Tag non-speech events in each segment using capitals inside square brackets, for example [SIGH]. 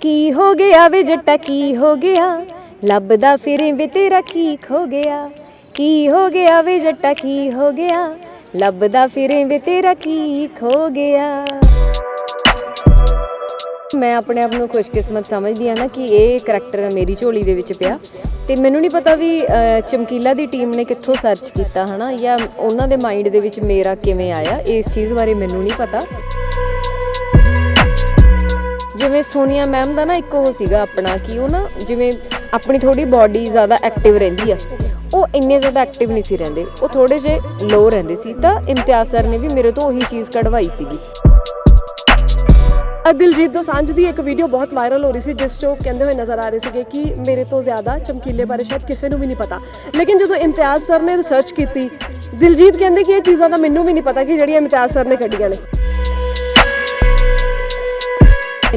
ਕੀ ਹੋ ਗਿਆ ਵੇ ਜੱਟਾ, ਕੀ ਹੋ ਗਿਆ? ਲੱਭਦਾ ਫਿਰੇ ਵੇ ਤੇਰਾ ਕੀ ਖੋ ਗਿਆ? ਕੀ ਹੋ ਗਿਆ ਵੇ ਜੱਟਾ, ਕੀ ਹੋ ਗਿਆ? ਲੱਭਦਾ ਫਿਰੇ ਵੇ ਤੇਰਾ ਕੀ ਖੋ ਗਿਆ? ਮੈਂ ਆਪਣੇ ਆਪ ਨੂੰ ਖੁਸ਼ਕਿਸਮਤ ਸਮਝਦੀ ਆ ਨਾ ਕਿ ਇਹ ਕਰੈਕਟਰ ਮੇਰੀ ਝੋਲੀ ਦੇ ਵਿੱਚ ਪਿਆ ਤੇ ਮੈਨੂੰ ਨਹੀਂ ਪਤਾ ਵੀ ਚਮਕੀਲਾ ਦੀ ਟੀਮ ਨੇ ਕਿੱਥੋਂ ਸਰਚ ਕੀਤਾ, ਹਨਾ? ਜਾਂ ਉਹਨਾਂ ਦੇ ਮਾਈਂਡ ਦੇ ਵਿੱਚ ਮੇਰਾ ਕਿਵੇਂ ਆਇਆ? ਇਸ ਚੀਜ਼ ਬਾਰੇ ਮੈਨੂੰ ਨਹੀਂ ਪਤਾ। ਜਿਵੇਂ ਸੋਨੀਆ ਮੈਮ ਦਾ ਨਾ ਇੱਕ ਉਹ ਸੀਗਾ ਆਪਣਾ ਕਿ ਉਹ ਨਾ ਜਿਵੇਂ ਆਪਣੀ ਥੋੜੀ ਬਾਡੀ ਜ਼ਿਆਦਾ ਐਕਟਿਵ ਰਹਿੰਦੀ ਆ ਉਹ ਇੰਨੇ ਜ਼ਿਆਦਾ ਐਕਟਿਵ ਨਹੀਂ ਸੀ ਰਹਿੰਦੇ ਉਹ ਥੋੜੇ ਜਿਹੇ ਲੋ ਰਹਿੰਦੇ ਸੀ ਤਾਂ ਇਮਤਿਆਜ਼ ਸਰ ਨੇ ਵੀ ਮੇਰੇ ਤੋਂ ਉਹੀ ਚੀਜ਼ ਕਢਵਾਈ ਸੀਗੀ। ਅ, ਦਿਲਜੀਤ ਦੋਸਾਂਝ ਦੀ ਇੱਕ ਵੀਡੀਓ ਬਹੁਤ ਵਾਇਰਲ ਹੋ ਰਹੀ ਸੀ ਜਿਸ 'ਚ ਉਹ ਕਹਿੰਦੇ ਹੋਏ ਨਜ਼ਰ ਆ ਰਹੇ ਸੀਗੇ ਕਿ ਮੇਰੇ ਤੋਂ ਜ਼ਿਆਦਾ ਚਮਕੀਲੇ ਬਾਰੇ ਸ਼ਾਇਦ ਕਿਸੇ ਨੂੰ ਵੀ ਨਹੀਂ ਪਤਾ। ਲੇਕਿਨ ਜਦੋਂ ਇਮਤਿਆਜ਼ ਸਰ ਨੇ ਰਿਸਰਚ ਕੀਤੀ ਦਿਲਜੀਤ ਕਹਿੰਦੇ ਕਿ ਇਹ ਚੀਜ਼ਾਂ ਦਾ ਮੈਨੂੰ ਵੀ ਨਹੀਂ ਪਤਾ ਕਿ ਜਿਹੜੀਆਂ ਇਮਤਿਆਜ਼ ਸਰ ਨੇ ਕੱਢੀਆਂ ਨੇ।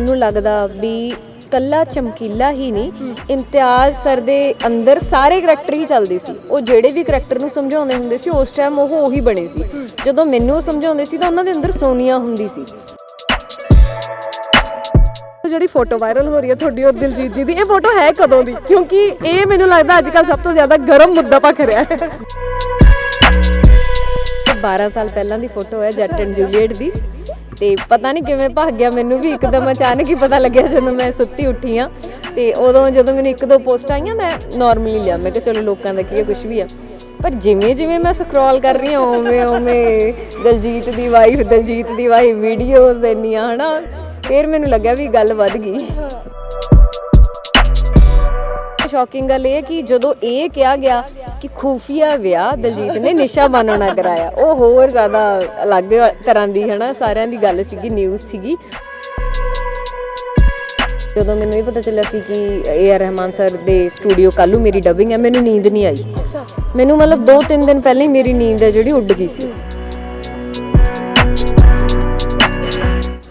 ਮੈਨੂੰ ਲੱਗਦਾ ਵੀ ਕੱਲਾ ਚਮਕੀਲਾ ਹੀ ਨਹੀਂ। ਇਮਤਿਆਜ਼ ਸਰ ਦੇ ਅੰਦਰ ਸਾਰੇ ਕਰੈਕਟਰ ਹੀ ਚੱਲਦੇ ਸੀ। ਉਹ ਜਿਹੜੇ ਵੀ ਕਰੈਕਟਰ ਨੂੰ ਸਮਝਾਉਂਦੇ ਹੁੰਦੇ ਸੀ, ਉਸ ਟਾਈਮ ਉਹ ਉਹੀ ਬਣੇ ਸੀ। ਜਦੋਂ ਮੈਨੂੰ ਸਮਝਾਉਂਦੇ ਸੀ ਤਾਂ ਉਹਨਾਂ ਦੇ ਅੰਦਰ ਸੋਨੀਆ ਹੁੰਦੀ ਸੀ। ਜਿਹੜੀ ਫੋਟੋ ਵਾਇਰਲ ਹੋ ਰਹੀ ਹੈ ਤੁਹਾਡੀ ਔਰ ਦਿਲਜੀਤ ਜੀ ਦੀ, ਇਹ ਫੋਟੋ ਹੈ ਕਦੋਂ ਦੀ? ਕਿਉਂਕਿ ਇਹ ਮੈਨੂੰ ਲੱਗਦਾ ਅੱਜ ਕੱਲ ਸਭ ਤੋਂ ਜ਼ਿਆਦਾ ਗਰਮ ਮੁੱਦਾ ਭਖ ਰਿਹਾ ਹੈ। 12 ਸਾਲ ਪਹਿਲਾਂ ਦੀ ਫੋਟੋ ਹੈ ਜੱਟ ਐਂਡ ਜੂਲੀਅਟ ਦੀ। ਤੇ ਪਤਾ ਨਹੀਂ ਕਿਵੇਂ ਭੱਗ ਗਿਆ ਮੈਨੂੰ ਵੀ, ਇੱਕਦਮ ਅਚਾਨਕ ਹੀ ਪਤਾ ਲੱਗਿਆ ਜਦੋਂ ਮੈਂ ਸੁੱਤੀ ਉੱਠੀ ਆ ਤੇ ਉਦੋਂ ਜਦੋਂ ਮੈਨੂੰ ਇੱਕ ਦੋ ਪੋਸਟ ਆਈਆਂ, ਮੈਂ ਨਾਰਮਲੀ ਲਿਆ। ਮੈਂ ਕਿਹਾ, ਚਲੋ ਲੋਕਾਂ ਦਾ ਕੀ ਹੈ ਕੁਝ ਵੀ ਆ ਪਰ ਜਿਵੇਂ ਜਿਵੇਂ ਮੈਂ ਸਕਰੋਲ ਕਰ ਰਹੀ ਹਾਂ ਓਵੇਂ ਓਵੇਂ ਦਲਜੀਤ ਦੀ ਵਾਈਫ ਦਲਜੀਤ ਦੀ ਵਾਈਫ ਵੀਡੀਓਜ਼ ਇੰਨੀਆਂ, ਹਨਾ। ਫਿਰ ਮੈਨੂੰ ਲੱਗਿਆ ਵੀ ਗੱਲ ਵੱਧ ਗਈ। ਸ਼ੌਕਿੰਗ ਗੱਲ ਇਹ ਹੈ ਕਿ ਜਦੋਂ ਇਹ ਕਿਹਾ ਗਿਆ ਕਿ ਖੂਫੀਆ ਵਿਆਹ ਦਲਜੀਤ ਨੇ ਨਿਸ਼ਾ ਮਾਨੋ ਨਾਲ ਕਰਾਇਆ, ਉਹ ਹੋਰ ਜ਼ਿਆਦਾ ਅਲੱਗ ਤਰ੍ਹਾਂ ਦੀ ਹਨਾ, ਸਾਰਿਆਂ ਦੀ ਗੱਲ ਸੀਗੀ ਨਿਊਜ਼ ਸੀਗੀ। ਜਦੋਂ ਮੈਨੂੰ ਇਹ ਪਤਾ ਚੱਲਿਆ ਸੀ ਕਿ ਏ ਆਰ ਰਹਿਮਾਨ ਸਰ ਦੇ ਸਟੂਡੀਓ ਕੱਲੂ ਮੇਰੀ ਡਬਿੰਗ ਹੈ, ਮੈਨੂੰ ਨੀਂਦ ਨਹੀਂ ਆਈ। ਮੈਨੂੰ ਮਤਲਬ 2-3 ਦਿਨ ਪਹਿਲਾਂ ਹੀ ਮੇਰੀ ਨੀਂਦ ਹੈ ਜਿਹੜੀ ਉੱਡ ਗਈ ਸੀ।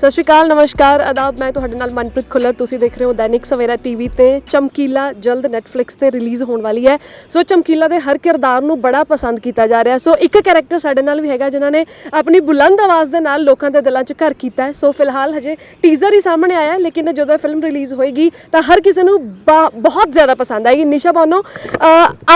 ਸਤਿ ਸ਼੍ਰੀ ਅਕਾਲ, ਨਮਸਕਾਰ, ਆਦਾਬ, ਮੈਂ ਤੁਹਾਡੇ ਨਾਲ ਮਨਪ੍ਰੀਤ ਖੁੱਲਰ। ਤੁਸੀਂ ਦੇਖ ਰਹੇ ਹੋ ਦੈਨਿਕ ਸਵੇਰਾ ਟੀਵੀ ਤੇ ਚਮਕੀਲਾ ਜਲਦ ਨੈਟਫਲਿਕਸ ਤੇ ਰਿਲੀਜ਼ ਹੋਣ ਵਾਲੀ ਹੈ। ਸੋ ਚਮਕੀਲਾ ਦੇ ਹਰ ਕਿਰਦਾਰ ਨੂੰ ਬੜਾ ਪਸੰਦ ਕੀਤਾ ਜਾ ਰਿਹਾ। ਸੋ ਇੱਕ ਕੈਰੈਕਟਰ ਸਾਡੇ ਨਾਲ ਵੀ ਹੈਗਾ ਜਿਨ੍ਹਾਂ ਨੇ ਆਪਣੀ ਬੁਲੰਦ ਆਵਾਜ਼ ਦੇ ਨਾਲ ਲੋਕਾਂ ਦੇ ਦਿਲਾਂ 'ਚ ਘਰ ਕੀਤਾ ਹੈ। ਸੋ ਫਿਲਹਾਲ ਹਜੇ ਟੀਜ਼ਰ ਹੀ ਸਾਹਮਣੇ ਆਇਆ ਲੇਕਿਨ ਜਦੋਂ ਫਿਲਮ ਰਿਲੀਜ਼ ਹੋਏਗੀ ਤਾਂ ਹਰ ਕਿਸੇ ਨੂੰ ਬਾ- ਬਹੁਤ ਜ਼ਿਆਦਾ ਪਸੰਦ ਆਏਗੀ। ਨਿਸ਼ਾ ਬਾਨੋ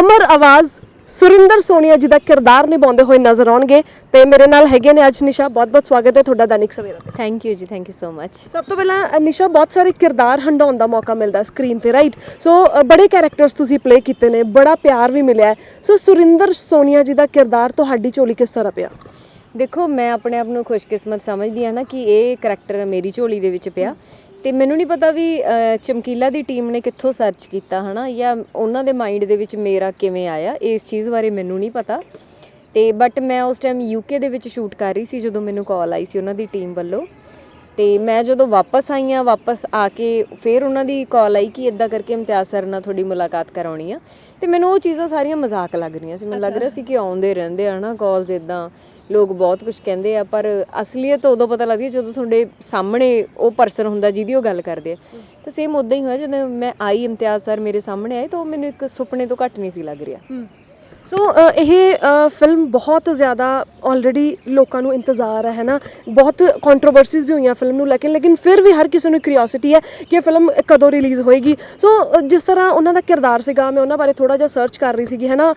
ਅਮਰ ਆਵਾਜ਼ ਸੁਰਿੰਦਰ ਸੋਨੀਆ ਜੀ ਦਾ ਕਿਰਦਾਰ ਨਿਭਾਉਂਦੇ ਹੋਏ ਨਜ਼ਰ ਆਉਣਗੇ ਤੇ ਮੇਰੇ ਨਾਲ ਹੈਗੇ ਨੇ ਅੱਜ ਨਿਸ਼ਾ। ਬਹੁਤ ਬਹੁਤ ਸਵਾਗਤ ਹੈ ਤੁਹਾਡਾ ਦੈਨਿਕ ਸਵੇਰਾ ਤੇ। Thank you ji thank you so much ਸਭ ਤੋਂ ਪਹਿਲਾਂ ਅ, ਨਿਸ਼ਾ ਬਹੁਤ ਸਾਰੇ ਕਿਰਦਾਰ ਹੰਡਾਉਣ ਦਾ ਮੌਕਾ ਮਿਲਦਾ ਸਕਰੀਨ ਤੇ ਰਾਈਟ ਸੋ ਅ, ਬੜੇ ਕੈਰੈਕਟਰਸ ਤੁਸੀਂ ਪਲੇ ਕੀਤੇ ਨੇ ਬੜਾ ਪਿਆਰ ਵੀ ਮਿਲਿਆ ਹੈ। ਸੋ ਸੁਰਿੰਦਰ ਸੋਨੀਆ ਜੀ ਦਾ ਕਿਰਦਾਰ ਤੁਹਾਡੀ ਝੋਲੀ ਕਿਸ ਤਰ੍ਹਾਂ ਪਿਆ? ਦੇਖੋ ਮੈਂ ਆਪਣੇ ਆਪ ਨੂੰ ਖੁਸ਼ਕਿਸਮਤ ਸਮਝਦੀ ਆ ਨਾ ਕਿ ਇਹ ਕਰੈਕਟਰ ਮੇਰੀ ਝੋਲੀ ਦੇ ਵਿੱਚ ਪਿਆ। ਤੇ ਮੈਨੂੰ ਨਹੀਂ ਪਤਾ ਵੀ ਚਮਕੀਲਾ ਦੀ ਟੀਮ ਨੇ ਕਿੱਥੋਂ ਸਰਚ ਕੀਤਾ, ਹਨਾ? ਜਾਂ ਉਹਨਾਂ ਦੇ ਮਾਈਂਡ ਦੇ ਵਿੱਚ ਮੇਰਾ ਕਿਵੇਂ ਆਇਆ? ਇਸ ਚੀਜ਼ ਬਾਰੇ ਮੈਨੂੰ ਨਹੀਂ ਪਤਾ। ਤੇ ਬਟ ਮੈਂ ਉਸ ਟਾਈਮ ਯੂਕੇ ਦੇ ਵਿੱਚ ਸ਼ੂਟ ਕਰ ਰਹੀ ਸੀ ਜਦੋਂ ਮੈਨੂੰ ਕਾਲ ਆਈ ਸੀ ਉਹਨਾਂ ਦੀ ਟੀਮ ਵੱਲੋਂ। ਤੇ ਮੈਂ ਜਦੋਂ ਵਾਪਸ ਆਈ ਆ ਵਾਪਸ ਆ ਕੇ ਫਿਰ ਉਹਨਾਂ ਦੀ ਕਾਲ ਆਈ ਕਿ ਇਦਾਂ ਕਰਕੇ ਇਮਤਿਆਜ਼ ਸਰ ਨਾਲ ਤੁਹਾਡੀ ਮੁਲਾਕਾਤ ਕਰਾਉਣੀ ਆ। ਤੇ ਮੈਨੂੰ ਉਹ ਚੀਜ਼ਾਂ ਸਾਰੀਆਂ ਮਜ਼ਾਕ ਲੱਗ ਰਹੀਆਂ ਸੀ। ਮੈਨੂੰ ਲੱਗ ਰਿਹਾ ਸੀ ਕਿ ਆਉਂਦੇ ਰਹਿੰਦੇ ਆ ਨਾ ਕਾਲਸ ਇਦਾਂ ਲੋਕ ਬਹੁਤ ਕੁਝ ਕਹਿੰਦੇ ਆ ਪਰ ਅਸਲੀਅਤ ਉਦੋਂ ਪਤਾ ਲੱਗਦੀ ਹੈ ਜਦੋਂ ਤੁਹਾਡੇ ਸਾਹਮਣੇ ਉਹ ਪਰਸਨ ਹੁੰਦਾ ਜਿਹਦੀ ਉਹ ਗੱਲ ਕਰਦੇ ਆ। ਤਾਂ ਸੇਮ ਉਦਾਂ ਹੀ ਹੋਇਆ ਜਦੋਂ ਮੈਂ ਆਈ ਇਮਤਿਆਜ਼ ਸਰ ਮੇਰੇ ਸਾਹਮਣੇ ਆਏ ਤਾਂ ਉਹ ਮੈਨੂੰ ਇੱਕ ਸੁਪਨੇ ਤੋਂ ਘੱਟ ਨਹੀਂ ਸੀ ਲੱਗ ਰਿਹਾ। ਸੋ ਇਹ ਫਿਲਮ ਬਹੁਤ ਜ਼ਿਆਦਾ ਆਲਰੇਡੀ ਲੋਕਾਂ ਨੂੰ ਇੰਤਜ਼ਾਰ ਹੈ ਹੈ ਨਾ? ਬਹੁਤ ਕੰਟਰੋਵਰਸੀਜ਼ ਵੀ ਹੋਈਆਂ ਫਿਲਮ ਨੂੰ ਲੇਕਿਨ ਲੇਕਿਨ ਫਿਰ ਵੀ ਹਰ ਕਿਸੇ ਨੂੰ ਕਿਉਰਿਓਸਿਟੀ ਹੈ ਕਿ ਇਹ ਫਿਲਮ ਕਦੋਂ ਰਿਲੀਜ਼ ਹੋਏਗੀ। ਸੋ ਜਿਸ ਤਰ੍ਹਾਂ ਉਹਨਾਂ ਦਾ ਕਿਰਦਾਰ ਸੀਗਾ, ਮੈਂ ਉਹਨਾਂ ਬਾਰੇ ਥੋੜਾ ਜਿਹਾ ਸਰਚ ਕਰ ਰਹੀ ਸੀਗੀ, ਹੈ ਨਾ?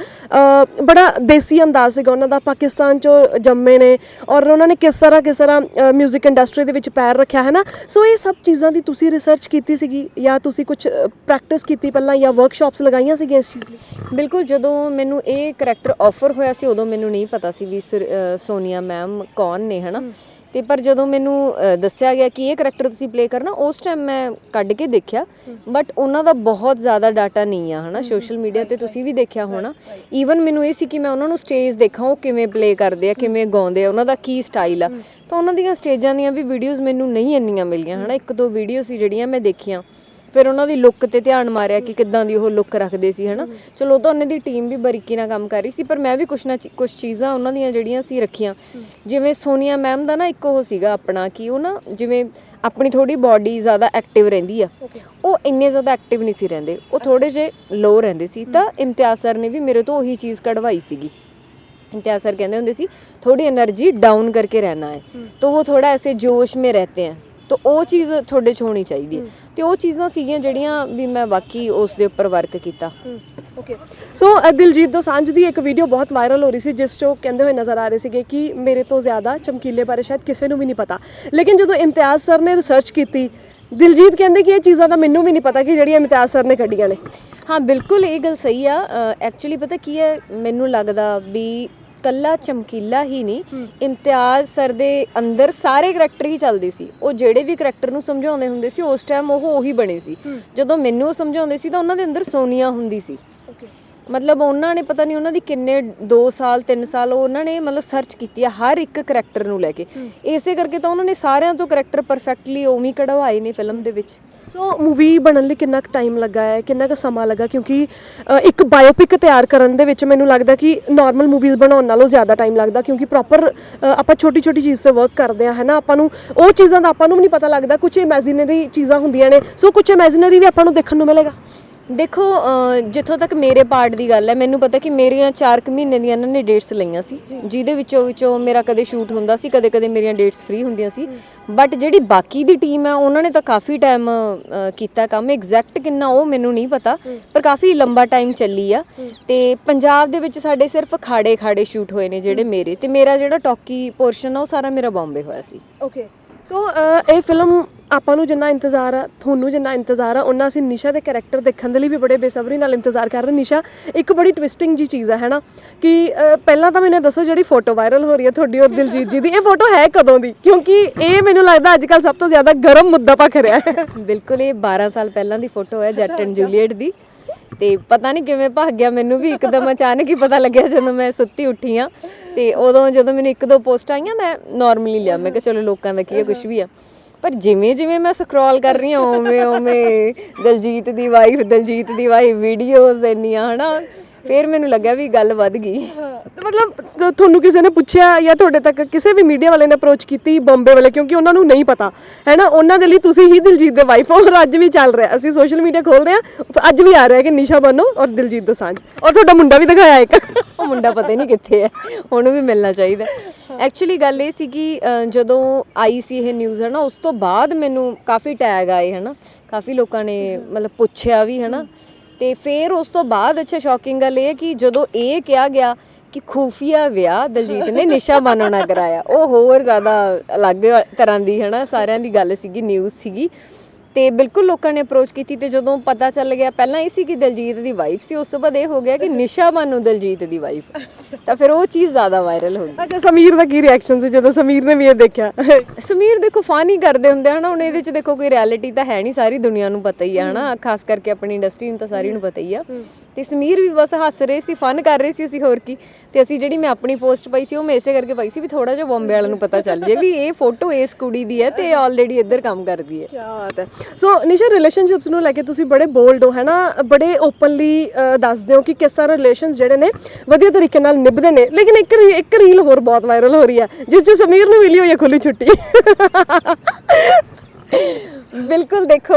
ਬੜਾ ਦੇਸੀ ਅੰਦਾਜ਼ ਸੀਗਾ ਉਹਨਾਂ ਦਾ, ਪਾਕਿਸਤਾਨ ਚੋਂ ਜੰਮੇ ਨੇ ਔਰ ਉਹਨਾਂ ਨੇ ਕਿਸ ਤਰ੍ਹਾਂ ਕਿਸ ਤਰ੍ਹਾਂ 뮤직 ਇੰਡਸਟਰੀ ਦੇ ਵਿੱਚ ਪੈਰ ਰੱਖਿਆ, ਹੈ ਨਾ? ਸੋ ਇਹ ਸਭ ਚੀਜ਼ਾਂ ਦੀ ਤੁਸੀਂ ਰਿਸਰਚ ਕੀਤੀ ਸੀਗੀ ਜਾਂ ਤੁਸੀਂ ਕੁਝ ਪ੍ਰੈਕਟਿਸ ਕੀਤੀ ਪਹਿਲਾਂ ਜਾਂ ਵਰਕਸ਼ਾਪਸ ਲਗਾਈਆਂ ਸੀਗੀਆਂ ਇਸ ਚੀਜ਼ ਲਈ? ਬਿਲਕੁਲ, ਜਦੋਂ ਮੈਨੂੰ ਇਹ ਕਰੈਕਟਰ ਆਫਰ ਹੋਇਆ ਸੀ ਉਦੋਂ ਮੈਨੂੰ ਨਹੀਂ ਪਤਾ ਸੀ ਵੀ ਸੋਨੀਆ ਮੈਮ ਕੌਣ ਨੇ ਹਨਾ? ਤੇ ਪਰ ਜਦੋਂ ਮੈਨੂੰ ਦੱਸਿਆ ਗਿਆ ਕਿ ਇਹ ਕਰੈਕਟਰ ਤੁਸੀਂ ਪਲੇ ਕਰਨਾ ਉਸ ਟਾਈਮ ਮੈਂ ਕੱਢ ਕੇ ਦੇਖਿਆ ਬਟ ਉਹਨਾਂ ਦਾ ਬਹੁਤ ਜ਼ਿਆਦਾ ਡਾਟਾ ਨਹੀਂ ਆ ਹਨਾ? ਸੋਸ਼ਲ ਮੀਡੀਆ ਤੇ ਤੁਸੀਂ ਵੀ ਦੇਖਿਆ ਹੋਣਾ। ਈਵਨ ਮੈਨੂੰ ਇਹ ਸੀ ਕਿ ਮੈਂ ਉਹਨਾਂ ਨੂੰ ਸਟੇਜ ਦੇਖਾਂ ਉਹ ਕਿਵੇਂ ਪਲੇ ਕਰਦੇ ਆ ਕਿਵੇਂ ਗਾਉਂਦੇ ਆ ਉਹਨਾਂ ਦਾ ਕੀ ਸਟਾਈਲ ਆ। ਤਾਂ ਉਹਨਾਂ ਦੀਆਂ ਸਟੇਜਾਂ ਦੀਆਂ ਵੀ ਵੀਡੀਓਜ਼ ਮੈਨੂੰ ਨਹੀਂ ਇੰਨੀਆਂ ਮਿਲੀਆਂ ਹਨਾ? ਇੱਕ ਦੋ ਵੀਡੀਓ ਸੀ ਜਿਹੜੀਆਂ ਮੈਂ ਦੇਖੀਆਂ। ਫਿਰ ਉਹਨਾਂ ਦੀ ਲੁੱਕ ਤੇ ਧਿਆਨ ਮਾਰਿਆ ਕਿ ਕਿੱਦਾਂ ਦੀ ਉਹ ਲੁੱਕ ਰੱਖਦੇ ਸੀ ਹਨਾ? ਚਲੋ ਤਾਂ ਉਹਨਾਂ ਦੀ ਟੀਮ ਵੀ ਬਰੀਕੀ ਨਾਲ ਕੰਮ ਕਰ ਰਹੀ ਸੀ ਪਰ ਮੈਂ ਵੀ ਕੁਛ ਨਾ ਕੁਛ ਚੀਜ਼ਾਂ ਉਹਨਾਂ ਦੀਆਂ ਜਿਹੜੀਆਂ ਸੀ ਰੱਖੀਆਂ। ਜਿਵੇਂ ਸੋਨੀਆ ਮੈਮ ਦਾ ਨਾ ਇੱਕ ਉਹ ਸੀਗਾ ਆਪਣਾ ਕਿ ਉਹ ਨਾ ਜਿਵੇਂ ਆਪਣੀ ਥੋੜੀ ਬਾਡੀ ਜ਼ਿਆਦਾ ਐਕਟਿਵ ਰਹਿੰਦੀ ਆ ਉਹ ਇੰਨੇ ਜ਼ਿਆਦਾ ਐਕਟਿਵ ਨਹੀਂ ਸੀ ਰਹਿੰਦੇ ਉਹ ਥੋੜੇ ਜੇ ਲੋ ਰਹਿੰਦੇ ਸੀ। ਤਾਂ ਇਮਤਿਆਜ਼ ਸਰ ਨੇ ਵੀ ਮੇਰੇ ਤੋਂ ਉਹੀ ਚੀਜ਼ ਕਢਵਾਈ ਸੀਗੀ। ਇਮਤਿਆਜ਼ ਸਰ ਕਹਿੰਦੇ ਹੁੰਦੇ ਸੀ ਥੋੜੀ એનર્ਜੀ ਡਾਊਨ ਕਰਕੇ ਰਹਿਣਾ ਹੈ। ਤਾਂ ਉਹ ਥੋੜਾ ਐਸੇ ਜੋਸ਼ ਮੇ ਰਹਤੇ ਆ ਤਾਂ ਉਹ ਚੀਜ਼ ਤੁਹਾਡੇ 'ਚ ਹੋਣੀ ਚਾਹੀਦੀ ਹੈ। ਤੇ ਉਹ ਚੀਜ਼ਾਂ ਸੀਗੀਆਂ ਜਿਹੜੀਆਂ ਵੀ ਮੈਂ ਬਾਕੀ ਉਸ ਦੇ ਉੱਪਰ ਵਰਕ ਕੀਤਾ। ਓਕੇ ਸੋ ਦਿਲਜੀਤ ਦੋਸਾਂਝ ਦੀ ਇੱਕ ਵੀਡੀਓ ਬਹੁਤ ਵਾਇਰਲ ਹੋ ਰਹੀ ਸੀ ਜਿਸ 'ਚ ਉਹ ਕਹਿੰਦੇ ਹੋਏ ਨਜ਼ਰ ਆ ਰਹੇ ਸੀਗੇ ਕਿ ਮੇਰੇ ਤੋਂ ਜ਼ਿਆਦਾ ਚਮਕੀਲੇ ਬਾਰੇ ਸ਼ਾਇਦ ਕਿਸੇ ਨੂੰ ਵੀ ਨਹੀਂ ਪਤਾ। ਲੇਕਿਨ ਜਦੋਂ ਇਮਤਿਆਜ਼ ਸਰ ਨੇ ਰਿਸਰਚ ਕੀਤੀ ਦਿਲਜੀਤ ਕਹਿੰਦੇ ਕਿ ਇਹ ਚੀਜ਼ਾਂ ਤਾਂ ਮੈਨੂੰ ਵੀ ਨਹੀਂ ਪਤਾ ਕਿ ਜਿਹੜੀਆਂ ਇਮਤਿਆਜ਼ ਸਰ ਨੇ ਕੱਢੀਆਂ ਨੇ। ਹਾਂ ਬਿਲਕੁਲ ਇਹ ਗੱਲ ਸਹੀ ਆ। ਐਕਚੁਅਲੀ ਪਤਾ ਕੀ ਹੈ? ਮੈਨੂੰ ਲੱਗਦਾ ਵੀ ਕੱਲਾ ਚਮਕੀਲਾ ਹੀ ਨਹੀਂ। ਇਮਤਿਆਜ਼ ਸਰ ਦੇ ਅੰਦਰ ਸਾਰੇ ਕਰੈਕਟਰ ਹੀ ਚੱਲਦੇ ਸੀ। ਉਹ ਜਿਹੜੇ ਵੀ ਕਰੈਕਟਰ ਨੂੰ ਸਮਝਾਉਂਦੇ ਹੁੰਦੇ ਸੀ ਉਸ ਟਾਈਮ ਉਹ ਉਹੀ ਬਣੇ ਸੀ। ਜਦੋਂ ਮੈਨੂੰ ਉਹ ਸਮਝਾਉਂਦੇ ਸੀ ਤਾਂ ਉਹਨਾਂ ਦੇ ਅੰਦਰ ਸੋਨੀਆ ਹੁੰਦੀ ਸੀ। ਮਤਲਬ ਉਹਨਾਂ ਨੇ ਪਤਾ ਨਹੀਂ ਉਹਨਾਂ ਦੀ ਕਿੰਨੇ 2 ਸਾਲ 3 ਸਾਲ ਉਹ ਉਹਨਾਂ ਨੇ ਮਤਲਬ ਸਰਚ ਕੀਤੀ ਆ ਹਰ ਇੱਕ ਕਰੈਕਟਰ ਨੂੰ ਲੈ ਕੇ। ਇਸੇ ਕਰਕੇ ਤਾਂ ਉਹਨਾਂ ਨੇ ਸਾਰਿਆਂ ਤੋਂ ਕਰੈਕਟਰ ਪਰਫੈਕਟਲੀ ਉਵੇਂ ਕਢਵਾਏ ਨੇ ਫਿਲਮ ਦੇ ਵਿੱਚ। ਸੋ ਮੂਵੀ ਬਣਨ ਲਈ ਕਿੰਨਾ ਕੁ ਟਾਈਮ ਲੱਗਾ ਹੈ ਕਿੰਨਾ ਕੁ ਸਮਾਂ ਲੱਗਾ? ਕਿਉਂਕਿ ਅ, ਇੱਕ ਬਾਇਓਪਿਕ ਤਿਆਰ ਕਰਨ ਦੇ ਵਿੱਚ ਮੈਨੂੰ ਲੱਗਦਾ ਕਿ ਨਾਰਮਲ ਮੂਵੀਜ਼ ਬਣਾਉਣ ਨਾਲੋਂ ਜ਼ਿਆਦਾ ਟਾਈਮ ਲੱਗਦਾ ਕਿਉਂਕਿ ਪ੍ਰੋਪਰ ਆਪਾਂ ਛੋਟੀ ਛੋਟੀ ਚੀਜ਼ ਤੇ ਵਰਕ ਕਰਦੇ ਆ ਹੈ ਨਾ ਆਪਾਂ ਨੂੰ ਉਹ ਚੀਜ਼ਾਂ ਦਾ ਆਪਾਂ ਨੂੰ ਵੀ ਨਹੀਂ ਪਤਾ ਲੱਗਦਾ ਕੁਝ ਇਮੇਜਿਨਰੀ ਚੀਜ਼ਾਂ ਹੁੰਦੀਆਂ ਨੇ। ਸੋ ਕੁਝ ਇਮੇਜਿਨਰੀ ਵੀ ਆਪਾਂ ਨੂੰ ਦੇਖਣ ਨੂੰ ਮਿਲੇਗਾ। ਦੇਖੋ ਜਿੱਥੋਂ ਤੱਕ ਮੇਰੇ ਪਾਰਟ ਦੀ ਗੱਲ ਹੈ ਮੈਨੂੰ ਪਤਾ ਕਿ ਮੇਰੀਆਂ 4 ਕੁ ਮਹੀਨੇ ਦੀਆਂ ਇਹਨਾਂ ਨੇ ਡੇਟਸ ਲਈਆਂ ਸੀ। ਜਿਹਦੇ ਵਿੱਚੋਂ ਵਿੱਚੋਂ ਮੇਰਾ ਕਦੇ ਸ਼ੂਟ ਹੁੰਦਾ ਸੀ ਕਦੇ ਕਦੇ ਮੇਰੀਆਂ ਡੇਟਸ ਫ੍ਰੀ ਹੁੰਦੀਆਂ ਸੀ। ਬਟ ਜਿਹੜੀ ਬਾਕੀ ਦੀ ਟੀਮ ਹੈ ਉਹਨਾਂ ਨੇ ਤਾਂ ਕਾਫੀ ਟਾਈਮ ਕੀਤਾ ਕੰਮ। ਐਗਜ਼ੈਕਟ ਕਿੰਨਾ ਉਹ ਮੈਨੂੰ ਨਹੀਂ ਪਤਾ ਪਰ ਕਾਫੀ ਲੰਬਾ ਟਾਈਮ ਚੱਲੀ ਆ। ਤੇ ਪੰਜਾਬ ਦੇ ਵਿੱਚ ਸਾਡੇ ਸਿਰਫ ਖਾੜੇ ਖਾੜੇ ਸ਼ੂਟ ਹੋਏ ਨੇ ਜਿਹੜੇ ਮੇਰੇ। ਤੇ ਮੇਰਾ ਜਿਹੜਾ ਟੌਕੀ ਪੋਰਸ਼ਨ ਆ ਉਹ ਸਾਰਾ ਮੇਰਾ ਬੰਬੇ ਹੋਇਆ ਸੀ। ਓਕੇ ਸੋ ਇਹ ਫਿਲਮ ਆਪਾਂ ਨੂੰ ਜਿੰਨਾ ਇੰਤਜ਼ਾਰ ਆ ਤੁਹਾਨੂੰ ਜਿੰਨਾ ਇੰਤਜ਼ਾਰ ਆ ਉਹਨਾਂ ਅਸੀਂ ਨਿਸ਼ਾ ਦੇ ਕੈਰੈਕਟਰ ਦੇਖਣ ਦੇ ਲਈ ਵੀ ਬੜੇ ਬੇਸਬਰੀ ਨਾਲ ਇੰਤਜ਼ਾਰ ਕਰ ਰਹੇ ਨਿਸ਼ਾ ਇੱਕ ਬੜੀ ਟਵਿਸਟਿੰਗ ਜੀ ਚੀਜ਼ ਹੈ ਹੈਨਾ? ਕਿ ਪਹਿਲਾਂ ਤਾਂ ਮੈਨੂੰ ਦੱਸੋ ਜਿਹੜੀ ਫੋਟੋ ਵਾਇਰਲ ਹੋ ਰਹੀ ਹੈ ਤੁਹਾਡੀ ਔਰ ਦਿਲਜੀਤ ਜੀ ਦੀ ਇਹ ਫੋਟੋ ਹੈ ਕਦੋਂ ਦੀ? ਕਿਉਂਕਿ ਇਹ ਮੈਨੂੰ ਲੱਗਦਾ ਅੱਜ ਕੱਲ ਸਭ ਤੋਂ ਜ਼ਿਆਦਾ ਗਰਮ ਮੁੱਦਾ ਭਖ ਰਿਹਾ ਹੈ। ਬਿਲਕੁਲ ਇਹ 12 ਸਾਲ ਪਹਿਲਾਂ ਦੀ ਫੋਟੋ ਹੈ ਜੱਟ ਐਂਡ ਜੂਲੀਅਟ ਦੀ। ਤੇ ਪਤਾ ਨਹੀਂ ਕਿਵੇਂ ਭੱਗ ਗਿਆ ਮੈਨੂੰ ਵੀ, ਇੱਕਦਮ ਅਚਾਨਕ ਹੀ ਪਤਾ ਲੱਗਿਆ ਜਦੋਂ ਮੈਂ ਸੁੱਤੀ ਉੱਠੀ ਆ। ਤੇ ਉਦੋਂ ਜਦੋਂ ਮੈਨੂੰ ਇੱਕ ਦੋ ਪੋਸਟ ਆਈਆਂ, ਮੈਂ ਨਾਰਮਲੀ ਲਿਆ। ਮੈਂ ਕਿਹਾ ਚਲੋ ਲੋਕਾਂ ਦਾ ਕੀ ਹੈ ਕੁਝ ਵੀ ਆ। ਪਰ ਜਿਵੇਂ ਜਿਵੇਂ ਮੈਂ ਸਕਰੋਲ ਕਰ ਰਹੀ ਹਾਂ ਉਵੇਂ ਉਵੇਂ ਦਲਜੀਤ ਦੀ ਵਾਈਫ ਦਲਜੀਤ ਦੀ ਵਾਈਫ ਵੀਡੀਓਜ਼ ਇੰਨੀਆਂ, ਹਨਾ। ਫਿਰ ਮੈਨੂੰ ਲੱਗਿਆ ਵੀ ਗੱਲ ਵੱਧ ਗਈ। ਤੇ ਮਤਲਬ ਤ- ਤੁਹਾਨੂੰ ਕਿਸੇ ਨੇ ਪੁੱਛਿਆ ਜਾਂ ਤੁਹਾਡੇ ਤੱਕ ਕਿਸੇ ਵੀ ਮੀਡੀਆ ਵਾਲੇ ਨੇ ਅਪਰੋਚ ਕੀਤੀ ਬੰਬੇ ਵਾਲੇ? ਕਿਉਂਕਿ ਉਹਨਾਂ ਨੂੰ ਨਹੀਂ ਪਤਾ। ਹੈ ਨਾ ਉਹਨਾਂ ਦੇ ਲਈ ਤੁਸੀਂ ਹੀ ਦਿਲਜੀਤ ਦੇ ਵਾਈਫ ਹੋ ਔਰ ਅੱਜ ਵੀ ਚੱਲ ਰਿਹਾ। ਅਸੀਂ ਸੋਸ਼ਲ ਮੀਡੀਆ ਖੋਲਦੇ ਆ ਅੱਜ ਵੀ ਆ ਰਿਹਾ ਕਿ ਨਿਸ਼ਾ ਬਨੋ ਔਰ ਦਿਲਜੀਤ ਦੋਸਾਂਝ। ਔਰ ਤੁਹਾਡਾ ਮੁੰਡਾ ਵੀ ਦਿਖਾਇਆ ਇੱਕ। ਉਹ ਮੁੰਡਾ ਪਤਾ ਹੀ ਨਹੀਂ ਕਿੱਥੇ ਹੈ ਉਹਨੂੰ ਵੀ ਮਿਲਣਾ ਚਾਹੀਦਾ ਐਕਚੁਅਲੀ ਗੱਲ ਇਹ ਸੀ ਕਿ ਅ, ਜਦੋਂ ਆਈ ਸੀ ਇਹ ਨਿਊਜ਼ ਹੈ ਨਾ ਉਸ ਤੋਂ ਬਾਅਦ ਮੈਨੂੰ ਕਾਫੀ ਟੈਗ ਆਏ ਹੈ ਨਾ ਕਾਫੀ ਲੋਕਾਂ ਨੇ ਮਤਲਬ ਪੁੱਛਿਆ ਵੀ ਹੈ ਨਾ ਤੇ ਫਿਰ ਉਸ ਤੋਂ ਬਾਅਦ, ਅੱਛਾ ਸ਼ੌਕਿੰਗ ਗੱਲ ਇਹ ਹੈ ਕਿ ਜਦੋਂ ਇਹ ਕਿਹਾ ਗਿਆ ਕਿ ਖੂਫੀਆ ਵਿਆਹ, ਦਲਜੀਤ ਨੇ ਨਿਸ਼ਾ ਬਾਨੋ ਨਾਲ ਕਰਾਇਆ, ਉਹ ਹੋਰ ਜ਼ਿਆਦਾ ਅਲੱਗ ਤਰ੍ਹਾਂ ਦੀ ਹੈ ਨਾ ਸਾਰਿਆਂ ਦੀ ਗੱਲ ਸੀਗੀ ਨਿਊਜ਼ ਸੀਗੀ। ਤੇ ਬਿਲਕੁਲ ਲੋਕਾਂ ਨੇ ਅਪਰੋਚ ਕੀਤੀ ਤੇ ਜਦੋਂ ਪਤਾ ਚੱਲ ਗਿਆ ਪਹਿਲਾਂ ਇਹ ਸੀ ਕਿ ਦਲਜੀਤ ਦੀ ਵਾਈਫ ਸੀ ਉਸ ਤੋਂ ਬਾਅਦ ਇਹ ਹੋ ਗਿਆ ਕਿ ਨਿਸ਼ਾ ਬਾਨੋ ਦਲਜੀਤ ਦੀ ਵਾਈਫ ਤਾਂ ਫਿਰ ਉਹ ਚੀਜ਼ ਜ਼ਿਆਦਾ ਵਾਇਰਲ ਹੋ ਗਈ। ਅੱਛਾ ਸਮੀਰ ਦਾ ਕੀ ਰਿਐਕਸ਼ਨ ਸੀ ਜਦੋਂ ਸਮੀਰ ਨੇ ਵੀ ਇਹ ਦੇਖਿਆ? ਸਮੀਰ ਦੇਖੋ ਫਨ ਹੀ ਕਰਦੇ ਹੁੰਦੇ ਹਨਾ ਹੁਣ ਇਹਦੇ ਚ ਦੇਖੋ ਕੋਈ ਰਿਐਲਿਟੀ ਤਾਂ ਹੈ ਨਹੀਂ ਸਾਰੀ ਦੁਨੀਆ ਨੂੰ ਪਤਾ ਹੀ ਆ ਹਨਾ ਖਾਸ ਕਰਕੇ ਆਪਣੀ ਇੰਡਸਟਰੀ ਨੂੰ ਤਾਂ ਸਾਰੀ ਨੂੰ ਪਤਾ ਹੀ ਆ। ਤੇ ਸਮੀਰ ਵੀ ਬਸ ਹੱਸ ਰਹੇ ਸੀ ਫਨ ਕਰ ਰਹੇ ਸੀ ਅਸੀਂ ਹੋਰ ਕੀ। ਤੇ ਅਸੀਂ ਜਿਹੜੀ ਮੈਂ ਆਪਣੀ ਪੋਸਟ ਪਾਈ ਸੀ ਉਹ ਮੈਂ ਇਸੇ ਕਰਕੇ ਪਾਈ ਸੀ ਵੀ ਥੋੜਾ ਜਿਹਾ ਬੰਬੇ ਵਾਲਿਆਂ ਨੂੰ ਪਤਾ ਚੱਲ ਜੇ ਵੀ ਇਹ ਫੋਟੋ ਇਸ ਕੁੜੀ ਦੀ ਹੈ ਤੇ ਆਲਰੇਡੀ ਇੱਧਰ ਕੰਮ ਕਰਦੀ ਹੈ। ਕੀ ਬਾਤ ਹੈ। ਸੋ ਨਿਸ਼ਾ ਰਿਲੇਸ਼ਨਸ਼ਿਪਸ ਨੂੰ ਲੈ ਕੇ ਤੁਸੀਂ ਬੜੇ ਬੋਲਡ ਹੋ ਹੈਨਾ? ਬੜੇ ਓਪਨਲੀ ਦੱਸਦੇ ਹੋ ਕਿ ਕਿਸ ਤਰ੍ਹਾਂ ਰਿਲੇਸ਼ਨਸ ਜਿਹੜੇ ਨੇ ਵਧੀਆ ਤਰੀਕੇ ਨਾਲ ਨਿਭਦੇ ਨੇ। ਲੇਕਿਨ ਇੱਕ ਇੱਕ ਰੀਲ ਹੋਰ ਬਹੁਤ ਵਾਇਰਲ ਹੋ ਰਹੀ ਹੈ ਜਿਸ 'ਚ ਸਮੀਰ ਨੂੰ ਮਿਲੀ ਹੋਈ ਹੈ ਖੁੱਲੀ ਛੁੱਟੀ। ਬਿਲਕੁਲ ਦੇਖੋ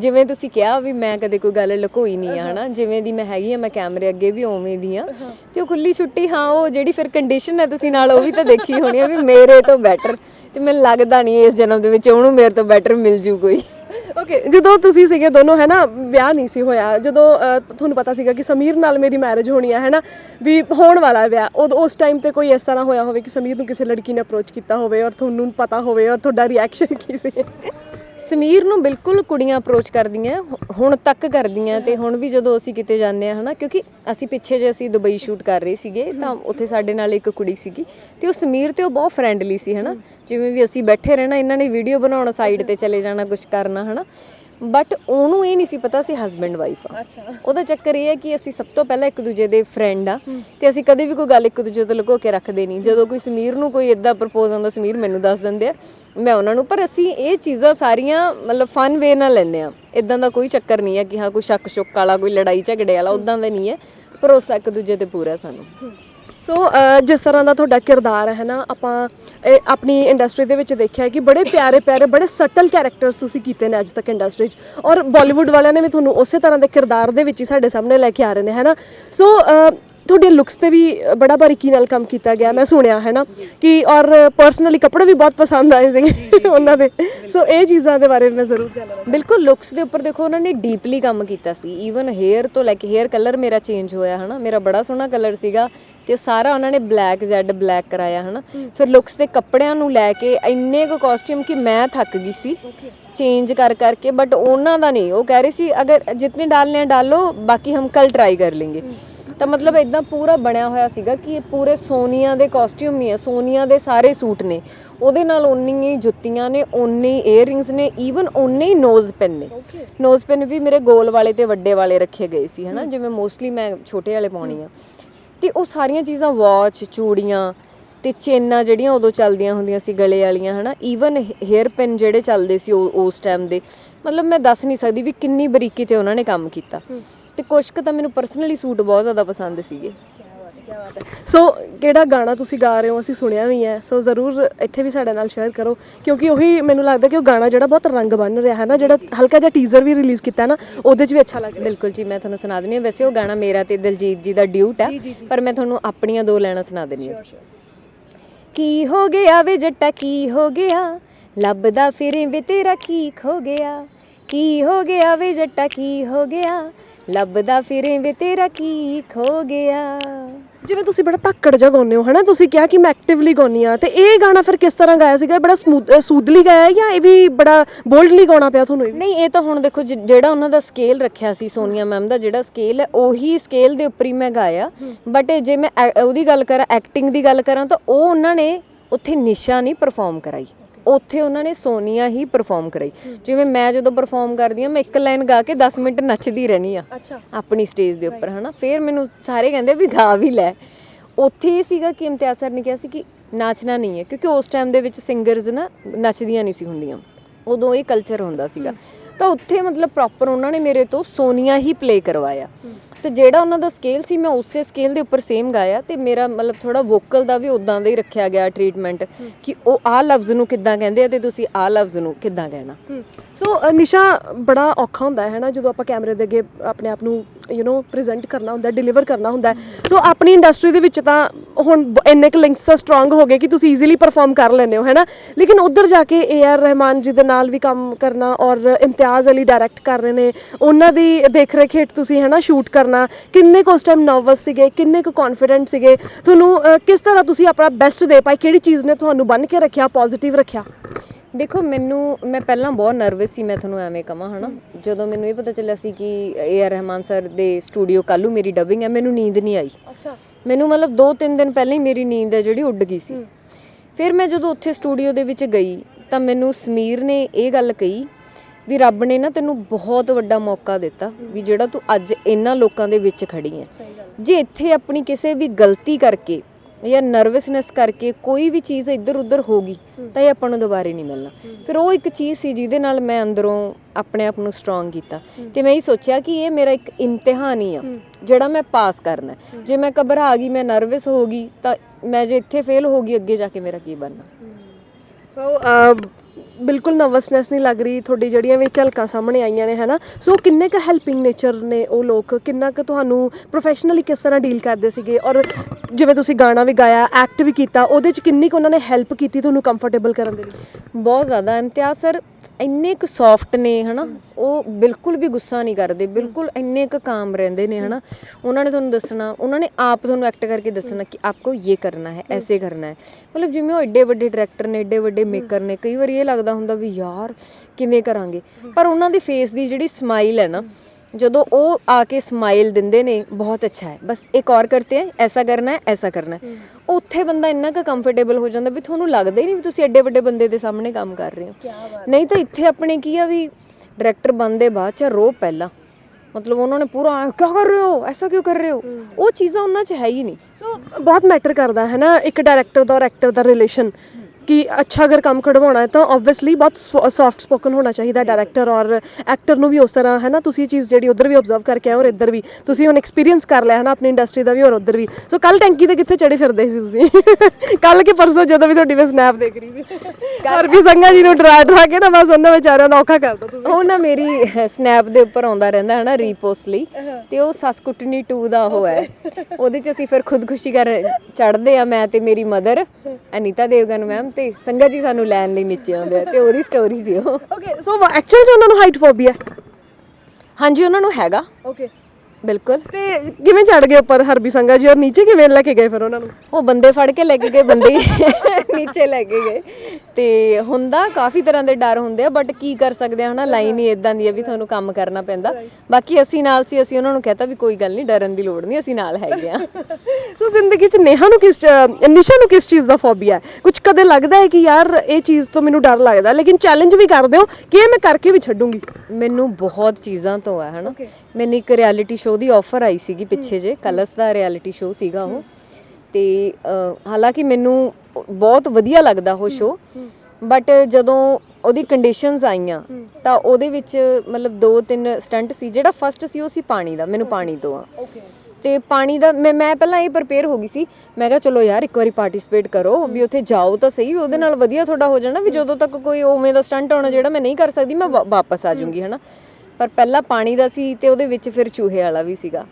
ਜਿਵੇਂ ਤੁਸੀਂ ਕਿਹਾ ਵੀ ਮੈਂ ਕਦੇ ਕੋਈ ਗੱਲ ਲੁਕੋਈ ਨਹੀਂ ਆ ਹਨਾ? ਜਿਵੇਂ ਦੀ ਮੈਂ ਹੈਗੀ ਆ ਮੈਂ ਕੈਮਰੇ ਅੱਗੇ ਵੀ ਉਵੇਂ ਦੀ ਆ। ਤੇ ਉਹ ਖੁੱਲੀ ਛੁੱਟੀ ਹਾਂ ਉਹ ਜਿਹੜੀ ਫਿਰ ਕੰਡੀਸ਼ਨ ਹੈ ਤੁਸੀਂ ਨਾਲ ਉਹ ਵੀ ਤਾਂ ਦੇਖੀ ਹੋਣੀ ਆ ਵੀ ਮੇਰੇ ਤੋਂ ਬੈਟਰ ਤੇ ਮੈਨੂੰ ਲੱਗਦਾ ਨਹੀਂ ਇਸ ਜਨਮ ਦੇ ਵਿੱਚ ਉਹਨੂੰ ਮੇਰੇ ਤੋਂ ਬੈਟਰ ਮਿਲ ਜੂ ਕੋਈ। ਓਕੇ ਜਦੋਂ ਤੁਸੀਂ ਸੀਗੇ ਦੋਨੋਂ ਹੈ ਨਾ ਵਿਆਹ ਨਹੀਂ ਸੀ ਹੋਇਆ। ਜਦੋਂ ਅਹ, ਤੁਹਾਨੂੰ ਪਤਾ ਸੀਗਾ ਕਿ ਸਮੀਰ ਨਾਲ ਮੇਰੀ ਮੈਰਿਜ ਹੋਣੀ ਹੈ ਹੈ ਨਾ ਵੀ ਹੋਣ ਵਾਲਾ ਹੈ ਵਿਆਹ। ਉਦੋਂ ਉਸ ਟਾਈਮ ਤੇ ਕੋਈ ਇਸ ਤਰ੍ਹਾਂ ਹੋਇਆ ਹੋਵੇ ਕਿ ਸਮੀਰ ਨੂੰ ਕਿਸੇ ਲੜਕੀ ਨੇ ਅਪਰੋਚ ਕੀਤਾ ਹੋਵੇ ਔਰ ਤੁਹਾਨੂੰ ਪਤਾ ਹੋਵੇ ਔਰ ਤੁਹਾਡਾ ਰਿਐਕਸ਼ਨ ਕੀ ਸੀ? ਸਮੀਰ ਨੂੰ ਬਿਲਕੁਲ ਕੁੜੀਆਂ ਅਪਰੋਚ ਕਰਦੀਆਂ ਹੁਣ ਤੱਕ ਕਰਦੀਆਂ ਤੇ ਹੁਣ ਵੀ ਜਦੋਂ ਅਸੀਂ ਕਿਤੇ ਜਾਂਦੇ ਆ ਹਨਾ, ਕਿਉਂਕਿ ਅਸੀਂ ਪਿੱਛੇ ਜੇ ਅਸੀਂ ਦੁਬਈ ਸ਼ੂਟ ਕਰ ਰਹੇ ਸੀਗੇ, ਤਾਂ ਉੱਥੇ ਸਾਡੇ ਨਾਲ ਇੱਕ ਕੁੜੀ ਸੀਗੀ ਤੇ ਉਹ ਸਮੀਰ ਤੇ ਉਹ ਬਹੁਤ ਫਰੈਂਡਲੀ ਸੀ, ਹਨਾ। ਜਿਵੇਂ ਵੀ ਅਸੀਂ ਬੈਠੇ ਰਹਿਣਾ, ਇਹਨਾਂ ਨੇ ਵੀਡੀਓ ਬਣਾਉਣਾ ਸਾਈਡ ਤੇ ਚਲੇ ਜਾਣਾ ਕੁਝ ਕਰਨਾ, ਹਨਾ। ਬਟ ਉਹਨੂੰ ਇਹ ਨਹੀਂ ਸੀ ਪਤਾ ਸੀ ਹਸਬੈਂਡ ਵਾਈਫ ਆ। ਅੱਛਾ। ਉਹਦਾ ਚੱਕਰ ਇਹ ਹੈ ਕਿ ਅਸੀਂ ਸਭ ਤੋਂ ਪਹਿਲਾਂ ਇੱਕ ਦੂਜੇ ਦੇ ਫਰੈਂਡ ਆ ਤੇ ਅਸੀਂ ਕਦੇ ਵੀ ਕੋਈ ਗੱਲ ਇੱਕ ਦੂਜੇ ਤੋਂ ਲੁਕੋ ਕੇ ਰੱਖਦੇ ਨਹੀਂ। ਜਦੋਂ ਕੋਈ ਸਮੀਰ ਨੂੰ ਕੋਈ ਇਦਾਂ ਪ੍ਰਪੋਜ਼ ਆਉਂਦਾ ਸਮੀਰ ਮੈਨੂੰ ਦੱਸ ਦਿੰਦੇ ਆ ਮੈਂ ਉਹਨਾਂ ਨੂੰ ਪਰ ਅਸੀਂ ਇਹ ਚੀਜ਼ਾਂ ਸਾਰੀਆਂ ਮਤਲਬ ਫਨ ਵੇ ਨਾਲ ਲੈਂਦੇ ਆ। ਇਦਾਂ ਦਾ ਕੋਈ ਚੱਕਰ ਨਹੀਂ ਹੈ ਕਿ ਹਾਂ ਕੋਈ ਸ਼ੱਕ ਸ਼ੁੱਕ ਵਾਲਾ ਕੋਈ ਲੜਾਈ ਝਗੜੇ ਵਾਲਾ ਉਦਾਂ ਦਾ ਨਹੀਂ ਹੈ। ਭਰੋਸਾ ਇੱਕ ਦੂਜੇ ਤੇ ਪੂਰਾ ਸਾਨੂੰ। ਸੋ ਜਿਸ ਤਰ੍ਹਾਂ ਦਾ ਤੁਹਾਡਾ ਕਿਰਦਾਰ ਹੈ ਨਾ, ਆਪਾਂ, ਇਹ ਆਪਣੀ ਇੰਡਸਟਰੀ ਦੇ ਵਿੱਚ ਦੇਖਿਆ ਹੈ ਕਿ ਬੜੇ ਪਿਆਰੇ ਪਿਆਰੇ, ਬੜੇ ਸਟਲ ਕੈਰੈਕਟਰਸ ਤੁਸੀਂ ਕੀਤੇ ਨੇ ਅੱਜ ਤੱਕ ਇੰਡਸਟਰੀ 'ਚ। ਔਰ ਬਾਲੀਵੁੱਡ ਵਾਲਿਆਂ ਨੇ ਵੀ ਤੁਹਾਨੂੰ ਉਸੇ ਤਰ੍ਹਾਂ ਦੇ ਕਿਰਦਾਰ ਦੇ ਵਿੱਚ ਹੀ ਸਾਡੇ ਸਾਹਮਣੇ ਲੈ ਕੇ ਆ ਰਹੇ ਨੇ, ਹੈ ਨਾ? ਸੋ ਤੁਹਾਡੇ ਲੁੱਕਸ ਤੇ ਵੀ ਬੜਾ ਬਾਰੀਕੀ ਨਾਲ ਕੰਮ ਕੀਤਾ ਗਿਆ ਮੈਂ ਸੁਣਿਆ ਹੈ ਨਾ? ਕਿ ਔਰ ਪਰਸਨਲੀ ਕੱਪੜੇ ਵੀ ਬਹੁਤ ਪਸੰਦ ਆਏ ਸੀਗੇ ਉਹਨਾਂ ਦੇ। ਸੋ ਇਹ ਚੀਜ਼ਾਂ ਦੇ ਬਾਰੇ ਮੈਂ ਜ਼ਰੂਰ ਜਾਣਨਾ ਬਿਲਕੁਲ ਲੁੱਕਸ ਦੇ ਉੱਪਰ ਦੇਖੋ ਉਹਨਾਂ ਨੇ ਡੀਪਲੀ ਕੰਮ ਕੀਤਾ ਸੀ। ਈਵਨ ਹੇਅਰ ਤੋਂ ਲੈ ਕੇ ਹੇਅਰ ਕਲਰ ਮੇਰਾ ਚੇਂਜ ਹੋਇਆ ਹਨਾ ਮੇਰਾ ਬੜਾ ਸੋਹਣਾ ਕਲਰ ਸੀਗਾ ਤੇ ਸਾਰਾ ਉਹਨਾਂ ਨੇ ਬਲੈਕ ਜ਼ੈਡ ਬਲੈਕ ਕਰਾਇਆ ਹਨਾ ਫਿਰ ਲੁੱਕਸ ਦੇ ਕੱਪੜਿਆਂ ਨੂੰ ਲੈ ਕੇ ਇੰਨੇ ਕੁ ਕਾਸਟਿਊਮ ਕਿ ਮੈਂ ਥੱਕ ਗਈ ਸੀ। ਚੇਂਜ ਕਰ ਕਰਕੇ ਬਟ ਉਹਨਾਂ ਦਾ ਨਹੀਂ। ਉਹ ਕਹਿ ਰਹੇ ਸੀ ਅਗਰ ਜਿਤਨੇ ਡਾਲਨੇ ਆ ਡਾਲੋ ਬਾਕੀ ਹਮ ਕੱਲ ਟਰਾਈ ਕਰ ਲੈਂਗੇ। ਤਾਂ ਮਤਲਬ ਇਦਾਂ ਪੂਰਾ ਬਣਿਆ ਹੋਇਆ ਸੀਗਾ ਕਿ ਇਹ ਪੂਰੇ ਸੋਨੀਆ ਦੇ ਕਾਸਟਿਊਮ ਹੀ ਹੈ ਸੋਨੀਆ ਦੇ ਸਾਰੇ ਸੂਟ ਨੇ। ਉਹਦੇ ਨਾਲ ਓਨੀ ਹੀ ਜੁੱਤੀਆਂ ਨੇ ਓਨੇ ਹੀ ਏਅਰਿੰਗਸ ਨੇ ਈਵਨ ਓਨੇ ਹੀ ਨੋਜ਼ ਪੈਨ ਨੇ। ਨੋਜ਼ ਪੈਨ ਵੀ ਮੇਰੇ ਗੋਲ ਵਾਲੇ ਤੇ ਵੱਡੇ ਵਾਲੇ ਰੱਖੇ ਗਏ ਸੀ ਹਨਾ? ਜਿਵੇਂ ਮੋਸਟਲੀ ਮੈਂ ਛੋਟੇ ਵਾਲੇ ਪਾਉਣੀ ਆ। ਤੇ ਉਹ ਸਾਰੀਆਂ ਚੀਜ਼ਾਂ ਵਾਚ ਚੂੜੀਆਂ ਤੇ ਚੇਨਾਂ ਜਿਹੜੀਆਂ ਉਦੋਂ ਚੱਲਦੀਆਂ ਹੁੰਦੀਆਂ ਸੀ ਗਲੇ ਵਾਲੀਆਂ ਹਨਾ? ਈਵਨ ਹੇਅਰ ਪਿਨ ਜਿਹੜੇ ਚੱਲਦੇ ਸੀ ਉਸ ਟਾਈਮ ਦੇ। ਮਤਲਬ ਮੈਂ ਦੱਸ ਨਹੀਂ ਸਕਦੀ ਵੀ ਕਿੰਨੀ ਬਰੀਕੀ ਤੇ ਉਹਨਾਂ ਨੇ ਕੰਮ ਕੀਤਾ। ਤੇ ਕੁਛ ਕੁ ਤਾਂ ਮੈਨੂੰ ਪਰਸਨਲੀ ਸੂਟ ਬਹੁਤ ਜ਼ਿਆਦਾ ਪਸੰਦ ਸੀਗੇ। ਸੋ ਕਿਹੜਾ ਗਾਣਾ ਤੁਸੀਂ ਗਾ ਰਹੇ ਹੋ? ਅਸੀਂ ਸੁਣਿਆ ਵੀ ਹੈ। ਸੋ ਜ਼ਰੂਰ ਇੱਥੇ ਵੀ ਸਾਡੇ ਨਾਲ ਸ਼ੇਅਰ ਕਰੋ। ਕਿਉਂਕਿ ਉਹੀ ਮੈਨੂੰ ਲੱਗਦਾ ਕਿ ਉਹ ਗਾਣਾ ਜਿਹੜਾ ਬਹੁਤ ਰੰਗ ਬਣ ਰਿਹਾ ਹੈ ਨਾ ਜਿਹੜਾ ਹਲਕਾ ਜਿਹਾ ਟੀਜ਼ਰ ਵੀ ਰਿਲੀਜ਼ ਕੀਤਾ ਨਾ ਉਹਦੇ 'ਚ ਵੀ ਅੱਛਾ ਲੱਗ ਰਿਹਾ। ਬਿਲਕੁਲ ਜੀ ਮੈਂ ਤੁਹਾਨੂੰ ਸੁਣਾ ਦਿੰਦੀ ਹਾਂ। ਵੈਸੇ ਉਹ ਗਾਣਾ ਮੇਰਾ ਤੇ ਦਿਲਜੀਤ ਜੀ ਦਾ ਡਿਊਟ ਹੈ। ਪਰ ਮੈਂ ਤੁਹਾਨੂੰ ਆਪਣੀਆਂ ਦੋ ਲੈਣਾ ਸੁਣਾ ਦਿੰਦੀ ਹਾਂ। ਕੀ ਹੋ ਗਿਆ ਵੇ ਜੱਟਾ ਕੀ ਹੋ ਗਿਆ? ਲੱਭਦਾ ਫਿਰੇ ਵੇ ਤੇਰਾ ਕੀ ਖੋ ਗਿਆ? ਕੀ ਹੋ ਗਿਆ ਵੇ ਜੱਟਾ ਕੀ ਹੋ ਗਿਆ? ਲੱਭਦਾ ਫਿਰੇ ਵੇ ਤੇਰਾ ਕੀ ਖੋ ਗਿਆ? ਜਿਵੇਂ ਤੁਸੀਂ ਬੜਾ ਧੱਕੜ ਜਿਹਾ ਗਾਉਂਦੇ ਹੋ ਹਨਾ? ਤੁਸੀਂ ਕਿਹਾ ਕਿ ਮੈਂ ਐਕਟਿਵਲੀ ਗਾਉਂਦੀ ਆ ਤੇ ਇਹ ਗਾਣਾ ਫਿਰ ਕਿਸ ਤਰ੍ਹਾਂ ਗਾਇਆ ਸੀਗਾ? ਇਹ ਬੜਾ ਸੂਦਲੀ ਗਾਇਆ ਜਾਂ ਇਹ ਵੀ ਬੜਾ ਬੋਲਡਲੀ ਗਾਉਣਾ ਪਿਆ ਤੁਹਾਨੂੰ ਇਹ ਵੀ? ਨਹੀਂ ਇਹ ਤਾਂ ਹੁਣ ਦੇਖੋ ਜਿ- ਜਿਹੜਾ ਉਹਨਾਂ ਦਾ ਸਕੇਲ ਰੱਖਿਆ ਸੀ ਸੋਨੀਆ ਮੈਮ ਦਾ ਜਿਹੜਾ ਸਕੇਲ ਹੈ ਉਹੀ ਸਕੇਲ ਦੇ ਉੱਪਰ ਹੀ ਮੈਂ ਗਾਇਆ। ਬਟ ਜੇ ਮੈਂ ਐ- ਉਹਦੀ ਗੱਲ ਕਰਾਂ ਐਕਟਿੰਗ ਦੀ ਗੱਲ ਕਰਾਂ ਤਾਂ ਉਹ ਉਹਨਾਂ ਨੇ ਉੱਥੇ ਨਿਸ਼ਾ ਨਹੀਂ ਪਰਫਾਰਮ ਕਰਾਈ। ਉੱਥੇ ਉਹਨਾਂ ਨੇ ਸੋਨੀਆ ਹੀ ਪਰਫਾਰਮ ਕਰਾਈ। ਜਿਵੇਂ ਮੈਂ ਜਦੋਂ ਪਰਫਾਰਮ ਕਰਦੀ ਆ ਮੈਂ ਇੱਕ ਲਾਈਨ ਗਾ ਕੇ 10 ਮਿੰਟ ਨੱਚਦੀ ਰਹਿਣੀ ਆ ਆਪਣੀ ਸਟੇਜ ਦੇ ਉੱਪਰ ਹਨਾ। ਫਿਰ ਮੈਨੂੰ ਸਾਰੇ ਕਹਿੰਦੇ ਵੀ ਗਾ ਵੀ ਲੈ। ਉੱਥੇ ਇਹ ਸੀਗਾ ਕਿ ਇਮਤਿਆਜ਼ ਸਰ ਨੇ ਕਿਹਾ ਸੀ ਕਿ ਨਾਚਣਾ ਨਹੀਂ ਹੈ ਕਿਉਂਕਿ ਉਸ ਟਾਈਮ ਦੇ ਵਿੱਚ ਸਿੰਗਰਸ ਨਾ ਨੱਚਦੀਆਂ ਨਹੀਂ ਸੀ ਹੁੰਦੀਆਂ। ਉਦੋਂ ਇਹ ਕਲਚਰ ਹੁੰਦਾ ਸੀਗਾ। ਤਾਂ ਉੱਥੇ ਮਤਲਬ ਪ੍ਰੋਪਰ ਉਹਨਾਂ ਨੇ ਮੇਰੇ ਤੋਂ ਸੋਨੀਆ ਹੀ ਪਲੇ ਕਰਵਾਇਆ। ਤੇ ਜਿਹੜਾ ਉਹਨਾਂ ਦਾ ਸਕੇਲ ਸੀ, ਮੈਂ ਉਸੇ ਸਕੇਲ ਦੇ ਉੱਪਰ ਸੇਮ ਗਾਇਆ ਤੇ ਮੇਰਾ ਮਤਲਬ ਥੋੜਾ ਵੋਕਲ ਦਾ ਵੀ ਉਦਾਂ ਦਾ ਹੀ ਰੱਖਿਆ ਗਿਆ ਟ੍ਰੀਟਮੈਂਟ ਕਿ ਉਹ ਆ ਲਫ਼ਜ਼ ਨੂੰ ਕਿੱਦਾਂ ਕਹਿੰਦੇ ਆ ਤੇ ਤੁਸੀਂ ਆ ਲਫ਼ਜ਼ ਨੂੰ ਕਿੱਦਾਂ ਕਹਿਣਾ। ਸੋ ਨਿਸ਼ਾ ਬੜਾ ਔਖਾ ਹੁੰਦਾ ਹੈ ਨਾ, ਜਦੋਂ ਆਪਾਂ ਕੈਮਰੇ ਦੇ ਅੱਗੇ ਆਪਣੇ ਆਪ ਨੂੰ ਯੂ نو ਪ੍ਰੈਜ਼ੈਂਟ ਕਰਨਾ ਹੁੰਦਾ ਡਿਲੀਵਰ ਕਰਨਾ ਹੁੰਦਾ ਸੋ ਆਪਣੀ ਇੰਡਸਟਰੀ ਦੇ ਵਿੱਚ ਤਾਂ ਹੁਣ ਇੰਨੇ ਕੁ ਲਿੰਕਸ ਤਾਂ ਸਟਰੋਂਗ ਹੋ ਗਏ ਕਿ ਤੁਸੀਂ ਈਜ਼ੀਲੀ ਪਰਫਾਰਮ ਕਰ ਲੈਂਦੇ ਹੋ, ਹੈ ਨਾ? ਲੇਕਿਨ ਉਧਰ ਜਾ ਕੇ ਏ ਆਰ ਰਹਿਮਾਨ ਜੀ ਦੇ ਨਾਲ ਵੀ ਕੰਮ ਕਰਨਾ ਔਰ ਇਮਤਿਆਜ਼ ਅਲੀ ਡਾਇਰੈਕਟ ਕਰ ਰਹੇ ਨੇ। ਉਹਨਾਂ ਦੀ ਦੇਖ ਰੇਖ ਹੇਠ ਤੁਸੀਂ ਹੈਨਾ ਸ਼ੂਟ ਕਰਨਾ। ਕਿੰਨੇ ਕੁ ਉਸ ਟਾਈਮ ਨਰਵਸ ਸੀਗੇ? ਕਿੰਨੇ ਕੁ ਕੌਨਫੀਡੈਂਟ ਸੀਗੇ? ਤੁਹਾਨੂੰ ਅਹ, ਕਿਸ ਤਰ੍ਹਾਂ ਤੁਸੀਂ ਆਪਣਾ ਬੈਸਟ ਦੇ ਪਾਏ? ਕਿਹੜੀ ਚੀਜ਼ ਨੇ ਤੁਹਾਨੂੰ ਬੰਨ ਕੇ ਰੱਖਿਆ ਪੋਜ਼ਿਟਿਵ ਰੱਖਿਆ? ਦੇਖੋ ਮੈਨੂੰ ਮੈਂ ਪਹਿਲਾਂ ਬਹੁਤ ਨਰਵਸ ਸੀ ਮੈਂ ਤੁਹਾਨੂੰ ਐਵੇਂ ਕਹਾਂ ਹਨਾ। ਜਦੋਂ ਮੈਨੂੰ ਇਹ ਪਤਾ ਚੱਲਿਆ ਸੀ ਕਿ ਏ ਆਰ ਰਹਿਮਾਨ ਸਰ ਦੇ ਸਟੂਡੀਓ ਕੱਲੂ ਮੇਰੀ ਡਬਿੰਗ ਹੈ ਮੈਨੂੰ ਨੀਂਦ ਨਹੀਂ ਆਈ। ਅੱਛਾ। ਮੈਨੂੰ ਮਤਲਬ 2-3 ਦਿਨ ਪਹਿਲਾਂ ਹੀ ਮੇਰੀ ਨੀਂਦ ਹੈ ਜਿਹੜੀ ਉੱਡ ਗਈ ਸੀ। ਹੂੰ। ਫਿਰ ਮੈਂ ਜਦੋਂ ਉੱਥੇ ਸਟੂਡੀਓ ਦੇ ਵਿੱਚ ਗਈ ਤਾਂ ਮੈਨੂੰ ਸਮੀਰ ਨੇ ਇਹ ਗੱਲ ਕਹੀ ਵੀ ਰੱਬ ਨੇ ਨਾ ਤੈਨੂੰ ਬਹੁਤ ਵੱਡਾ ਮੌਕਾ ਦਿੱਤਾ ਵੀ ਜਿਹੜਾ ਤੂੰ ਅੱਜ ਇਹਨਾਂ ਲੋਕਾਂ ਦੇ ਵਿੱਚ ਖੜੀ ਹੈ ਜੇ ਇੱਥੇ ਆਪਣੀ ਕਿਸੇ ਵੀ ਗਲਤੀ ਕਰਕੇ ਜਾਂ ਨਰਵਸਨੈਸ ਕਰਕੇ ਕੋਈ ਵੀ ਚੀਜ਼ ਇੱਧਰ ਉੱਧਰ ਹੋ ਗਈ। ਤਾਂ ਇਹ ਆਪਾਂ ਨੂੰ ਦੁਬਾਰੇ ਨਹੀਂ ਮਿਲਣਾ ਫਿਰ ਉਹ ਇੱਕ ਚੀਜ਼ ਸੀ ਜਿਹਦੇ ਨਾਲ ਮੈਂ ਅੰਦਰੋਂ ਆਪਣੇ ਆਪ ਨੂੰ ਸਟਰੋਂਗ ਕੀਤਾ। ਤੇ ਮੈਂ ਇਹ ਸੋਚਿਆ ਕਿ ਇਹ ਮੇਰਾ ਇੱਕ ਇਮਤਿਹਾਨ ਹੀ ਆ। ਜਿਹੜਾ ਮੈਂ ਪਾਸ ਕਰਨਾ। ਜੇ ਮੈਂ ਘਬਰਾ ਗਈ ਮੈਂ ਨਰਵਸ ਹੋ ਗਈ ਤਾਂ ਮੈਂ ਜੇ ਇੱਥੇ ਫੇਲ ਹੋ ਗਈ ਅੱਗੇ ਜਾ ਕੇ ਮੇਰਾ ਕੀ ਬਣਨਾ ਸੋ ਬਿਲਕੁਲ ਨਰਵਸਨੈਸ ਨਹੀਂ ਲੱਗ ਰਹੀ, ਤੁਹਾਡੀ ਜਿਹੜੀਆਂ ਵੀ ਝਲਕਾਂ ਸਾਹਮਣੇ ਆਈਆਂ ਨੇ, ਹਨਾ? ਸੋ ਕਿੰਨੇ ਕੁ ਹੈਲਪਿੰਗ ਨੇਚਰ ਨੇ ਉਹ ਲੋਕ? ਕਿੰਨਾ ਕੁ ਤੁਹਾਨੂੰ ਪ੍ਰੋਫੈਸ਼ਨਲੀ ਕਿਸ ਤਰ੍ਹਾਂ ਡੀਲ ਕਰਦੇ ਸੀਗੇ? ਔਰ ਜਿਵੇਂ ਤੁਸੀਂ ਗਾਣਾ ਵੀ ਗਾਇਆ ਐਕਟ ਵੀ ਕੀਤਾ, ਉਹਦੇ ਚ ਕਿੰਨੀ ਕੁ ਉਹਨਾਂ ਨੇ ਹੈਲਪ ਕੀਤੀ ਤੁਹਾਨੂੰ ਕੰਫਰਟੇਬਲ ਕਰਨ ਦੇ ਲਈ? ਬਹੁਤ ਜ਼ਿਆਦਾ। ਇਮਤਿਆਜ਼ ਸਰ ਇੰਨੇ ਕੁ ਸੌਫਟ ਨੇ ਹਨਾ? ਉਹ ਬਿਲਕੁਲ ਵੀ ਗੁੱਸਾ ਨਹੀਂ ਕਰਦੇ ਬਿਲਕੁਲ ਇੰਨੇ ਕੁ ਕਾਮ ਰਹਿੰਦੇ ਨੇ ਹਨਾ? ਉਹਨਾਂ ਨੇ ਤੁਹਾਨੂੰ ਦੱਸਣਾ ਉਹਨਾਂ ਨੇ ਆਪ ਤੁਹਾਨੂੰ ਐਕਟ ਕਰਕੇ ਦੱਸਣਾ ਕਿ ਆਪਕੋ ਇਹ ਕਰਨਾ ਹੈ ਐਸੇ ਕਰਨਾ ਹੈ। ਮਤਲਬ ਜਿਵੇਂ ਉਹ ਐਡੇ ਵੱਡੇ ਡਾਇਰੈਕਟਰ ਨੇ ਐਡੇ ਵੱਡੇ ਮੇਕਰ ਨੇ ਕਈ ਵਾਰੀ ਇਹ ਲੱਗਦਾ ਹੁੰਦਾ ਵੀ ਯਾਰ ਕਿਵੇਂ ਕਰਾਂਗੇ? ਪਰ ਉਹਨਾਂ ਦੀ ਫੇਸ ਦੀ ਜਿਹੜੀ ਸਮਾਈਲ ਹੈ ਨਾ ਜਦੋਂ ਉਹ ਆ ਕੇ ਸਮਾਈਲ ਦਿੰਦੇ ਨੇ ਬਹੁਤ ਅੱਛਾ ਹੈ। ਬਸ ਇੱਕ ਔਰ ਕਰਤੇ ਹੈ ਐਸਾ ਕਰਨਾ ਹੈ ਐਸਾ ਕਰਨਾ ਹੈ। ਉੱਥੇ ਬੰਦਾ ਇੰਨਾ ਕੁ ਕੰਫਰਟੇਬਲ ਹੋ ਜਾਂਦਾ ਵੀ ਤੁਹਾਨੂੰ ਲੱਗਦਾ ਹੀ ਨਹੀਂ ਵੀ ਤੁਸੀਂ ਐਡੇ ਵੱਡੇ ਬੰਦੇ ਦੇ ਸਾਹਮਣੇ ਕੰਮ ਕਰ ਰਹੇ ਹੋ। ਨਹੀਂ ਤਾਂ ਇੱਥੇ ਆਪਣੇ ਕੀ ਆ ਵੀ ਡਾਇਰੈਕਟਰ ਬਣਦੇ ਬਾਅਦ ਚ ਰੋ ਪਹਿਲਾਂ। ਮਤਲਬ ਉਹਨਾਂ ਨੇ ਪੂਰਾ ਕੀ ਕਰ ਰਹੇ ਹੋ? ਐਸਾ ਕਿਉਂ ਕਰ ਰਹੇ ਹੋ? ਉਹ ਚੀਜ਼ਾਂ ਉਹਨਾਂ 'ਚ ਹੈ ਹੀ ਨਹੀਂ। ਸੋ ਬਹੁਤ ਮੈਟਰ ਕਰਦਾ ਹੈ ਨਾ? ਇੱਕ ਡਾਇਰੈਕਟਰ ਦਾ ਔਰ ਐਕਟਰ ਦਾ ਰਿਲੇਸ਼ਨ ਕਿ ਅੱਛਾ ਅਗਰ ਕੰਮ ਕਢਵਾਉਣਾ ਹੈ ਤਾਂ ਆਬਵੀਅਸਲੀ ਬਹੁਤ ਸੌਫਟ ਸਪੋਕਨ ਹੋਣਾ ਚਾਹੀਦਾ ਡਾਇਰੈਕਟਰ ਔਰ ਐਕਟਰ ਨੂੰ ਵੀ ਉਸ ਤਰ੍ਹਾਂ ਹੈ ਨਾ? ਤੁਸੀਂ ਇਹ ਚੀਜ਼ ਜਿਹੜੀ ਉਧਰ ਵੀ ਆਬਜ਼ਰਵ ਕਰਕੇ ਆਏ ਔਰ ਇੱਧਰ ਵੀ ਤੁਸੀਂ ਹੁਣ ਐਕਸਪੀਰੀਅੰਸ ਕਰ ਲਿਆ ਹੈ ਨਾ? ਆਪਣੀ ਇੰਡਸਟਰੀ ਦਾ ਵੀ ਔਰ ਉਧਰ ਵੀ। ਸੋ ਕੱਲ ਟੈਂਕੀ ਤੇ ਕਿੱਥੇ ਚੜੇ ਫਿਰਦੇ ਸੀ ਤੁਸੀਂ? [LAUGHS] ਕੱਲ ਕਿ ਪਰਸੋਂ ਜਦੋਂ ਵੀ ਤੁਹਾਡੀ ਮੈਂ ਸਨੈਪ ਦੇਖ ਰਹੀ ਸੀ। [LAUGHS] ਘਰ ਵੀ ਸੰਗਾ ਜੀ ਨੂੰ ਡਰਾ ਡਰਾ ਕੇ ਨਾ ਬਸ ਉਹਨਾਂ ਵਿਚਾਰਿਆਂ ਨੂੰ ਔਖਾ ਕਰਦਾ ਤੁਸੀਂ। ਉਹ ਨਾ ਮੇਰੀ ਸਨੈਪ ਦੇ ਉੱਪਰ ਆਉਂਦਾ ਰਹਿੰਦਾ ਹੈ ਨਾ? ਰੀਪੋਸਟ ਲਈ। ਤੇ ਉਹ ਸੱਸ ਕੁੱਟਣੀ 2 ਦਾ ਉਹ ਹੈ। ਉਹਦੇ ਚ ਅਸੀਂ ਫਿਰ ਖੁਦਕੁਸ਼ੀ ਕਰ ਚੜਦੇ ਆ ਮੈਂ ਤੇ ਮੇਰੀ ਮਦਰ ਅਨੀਤਾ ਦੇਵਗਨ ਮੈਮ। ਤੇ ਸੰਗਾ ਜੀ ਸਾਨੂੰ ਲੈਣ ਲਈ ਨੀਚੇ ਆਉਂਦੇ ਆ ਤੇ ਉਹਦੀ ਸਟੋਰੀ ਸੀ ਉਹ। ਓਕੇ ਸੋ ਐਕਚੁਅਲ ਚ ਉਹਨਾਂ ਨੂੰ ਹਾਈਟ ਫੋਬੀਆ ਹਾਂਜੀ ਉਹਨਾਂ ਨੂੰ ਹੈਗਾ। ਓਕੇ ਬਿਲਕੁਲ। ਤੇ ਕਿਵੇਂ ਚੜ ਗਏ ਉੱਪਰ ਹਰਬੀ ਸੰਗਾ ਜੀ ਔਰ ਨੀਚੇ ਕਿਵੇਂ ਲੈ ਕੇ ਗਏ ਫਿਰ ਉਹਨਾਂ ਨੂੰ? ਉਹ ਬੰਦੇ ਫੜ ਕੇ ਲੈ ਕੇ ਗਏ ਬੰਦੇ [LAUGHS] ਨੀਚੇ ਲੈ ਕੇ ਗਏ। ਤੇ ਹੁੰਦਾ ਕਾਫੀ ਤਰ੍ਹਾਂ ਦੇ ਡਰ ਹੁੰਦੇ ਆ ਬਟ ਕੀ ਕਰ ਸਕਦੇ ਆ ਹਨਾ? ਲਾਈਨ ਹੀ ਇਦਾਂ ਦੀ ਆ ਵੀ ਤੁਹਾਨੂੰ ਕੰਮ ਕਰਨਾ ਪੈਂਦਾ। ਬਾਕੀ ਅਸੀਂ ਨਾਲ ਸੀ ਅਸੀਂ ਉਹਨਾਂ ਨੂੰ ਕਹਤਾ ਵੀ ਕੋਈ ਗੱਲ ਨਹੀਂ ਡਰਨ ਦੀ ਲੋੜ ਨਹੀਂ ਅਸੀਂ ਨਾਲ ਹੈਗੇ ਆ। [LAUGHS] ਸੋ ਜ਼ਿੰਦਗੀ 'ਚ ਨੇਹਾ ਨੂੰ ਕਿਸ ਨਿਸ਼ਾ ਨੂੰ ਕਿਸ ਚੀਜ਼ ਦਾ ਫੋਬੀਆ ਹੈ? ਕੁਝ ਕਦੇ ਲੱਗਦਾ ਹੈ ਕਿ ਯਾਰ ਇਹ ਚੀਜ਼ ਤੋਂ ਮੈਨੂੰ ਡਰ ਲੱਗਦਾ ਲੇਕਿਨ ਚੈਲੰਜ ਵੀ ਕਰਦੇ ਹੋ ਕਿ ਇਹ ਮੈਂ ਕਰਕੇ ਵੀ ਛੱਡੂੰਗੀ? ਮੈਨੂੰ ਬਹੁਤ ਚੀਜ਼ਾਂ ਤੋਂ ਆ ਹਨਾ? ਮੈਨੂੰ ਇੱਕ ਰਿਐਲਿਟੀ ਸ਼ੋਅ ਦੀ ਆਫਰ ਆਈ ਸੀਗੀ ਪਿੱਛੇ ਜੇ ਕਲਸ ਦਾ ਰਿਐਲਿਟੀ ਸ਼ੋਅ ਸੀਗਾ ਉਹ। ਤੇ ਹਾਲਾਂਕਿ ਮੈਨੂੰ ਬਹੁਤ ਵਧੀਆ ਲੱਗਦਾ ਉਹ ਸ਼ੋਅ ਬਟ ਜਦੋਂ ਉਹਦੀ ਕੰਡੀਸ਼ਨਸ ਆਈਆਂ ਤਾਂ ਉਹਦੇ ਵਿੱਚ ਮਤਲਬ ਦੋ ਤਿੰਨ ਸਟੰਟ ਸੀ ਜਿਹੜਾ ਫਸਟ ਸੀ ਉਹ ਸੀ ਪਾਣੀ ਦਾ ਮੈਨੂੰ ਪਾਣੀ ਤੋਂ ਆ। ਤੇ ਪਾਣੀ ਦਾ ਮੈਂ ਮੈਂ ਪਹਿਲਾਂ ਇਹ ਪ੍ਰਪੇਅਰ ਹੋ ਗਈ ਸੀ ਮੈਂ ਕਿਹਾ ਚਲੋ ਯਾਰ ਇੱਕ ਵਾਰੀ ਪਾਰਟਿਸਿਪੇਟ ਕਰੋ ਵੀ ਉੱਥੇ ਜਾਓ ਤਾਂ ਸਹੀ ਉਹਦੇ ਨਾਲ ਵਧੀਆ ਤੁਹਾਡਾ ਹੋ ਜਾਣਾ ਵੀ ਜਦੋਂ ਤੱਕ ਕੋਈ ਉਵੇਂ ਦਾ ਸਟੰਟ ਆਉਣਾ ਜਿਹੜਾ ਮੈਂ ਨਹੀਂ ਕਰ ਸਕਦੀ ਮੈਂ ਵਾਪਸ ਆ ਜਾਊਂਗੀ ਹਨਾ। ਪਰ ਪਹਿਲਾਂ ਪਾਣੀ ਦਾ ਸੀ ਤੇ ਉਹਦੇ ਵਿੱਚ ਫਿਰ ਚੂਹੇ ਵਾਲਾ ਵੀ ਸੀਗਾ।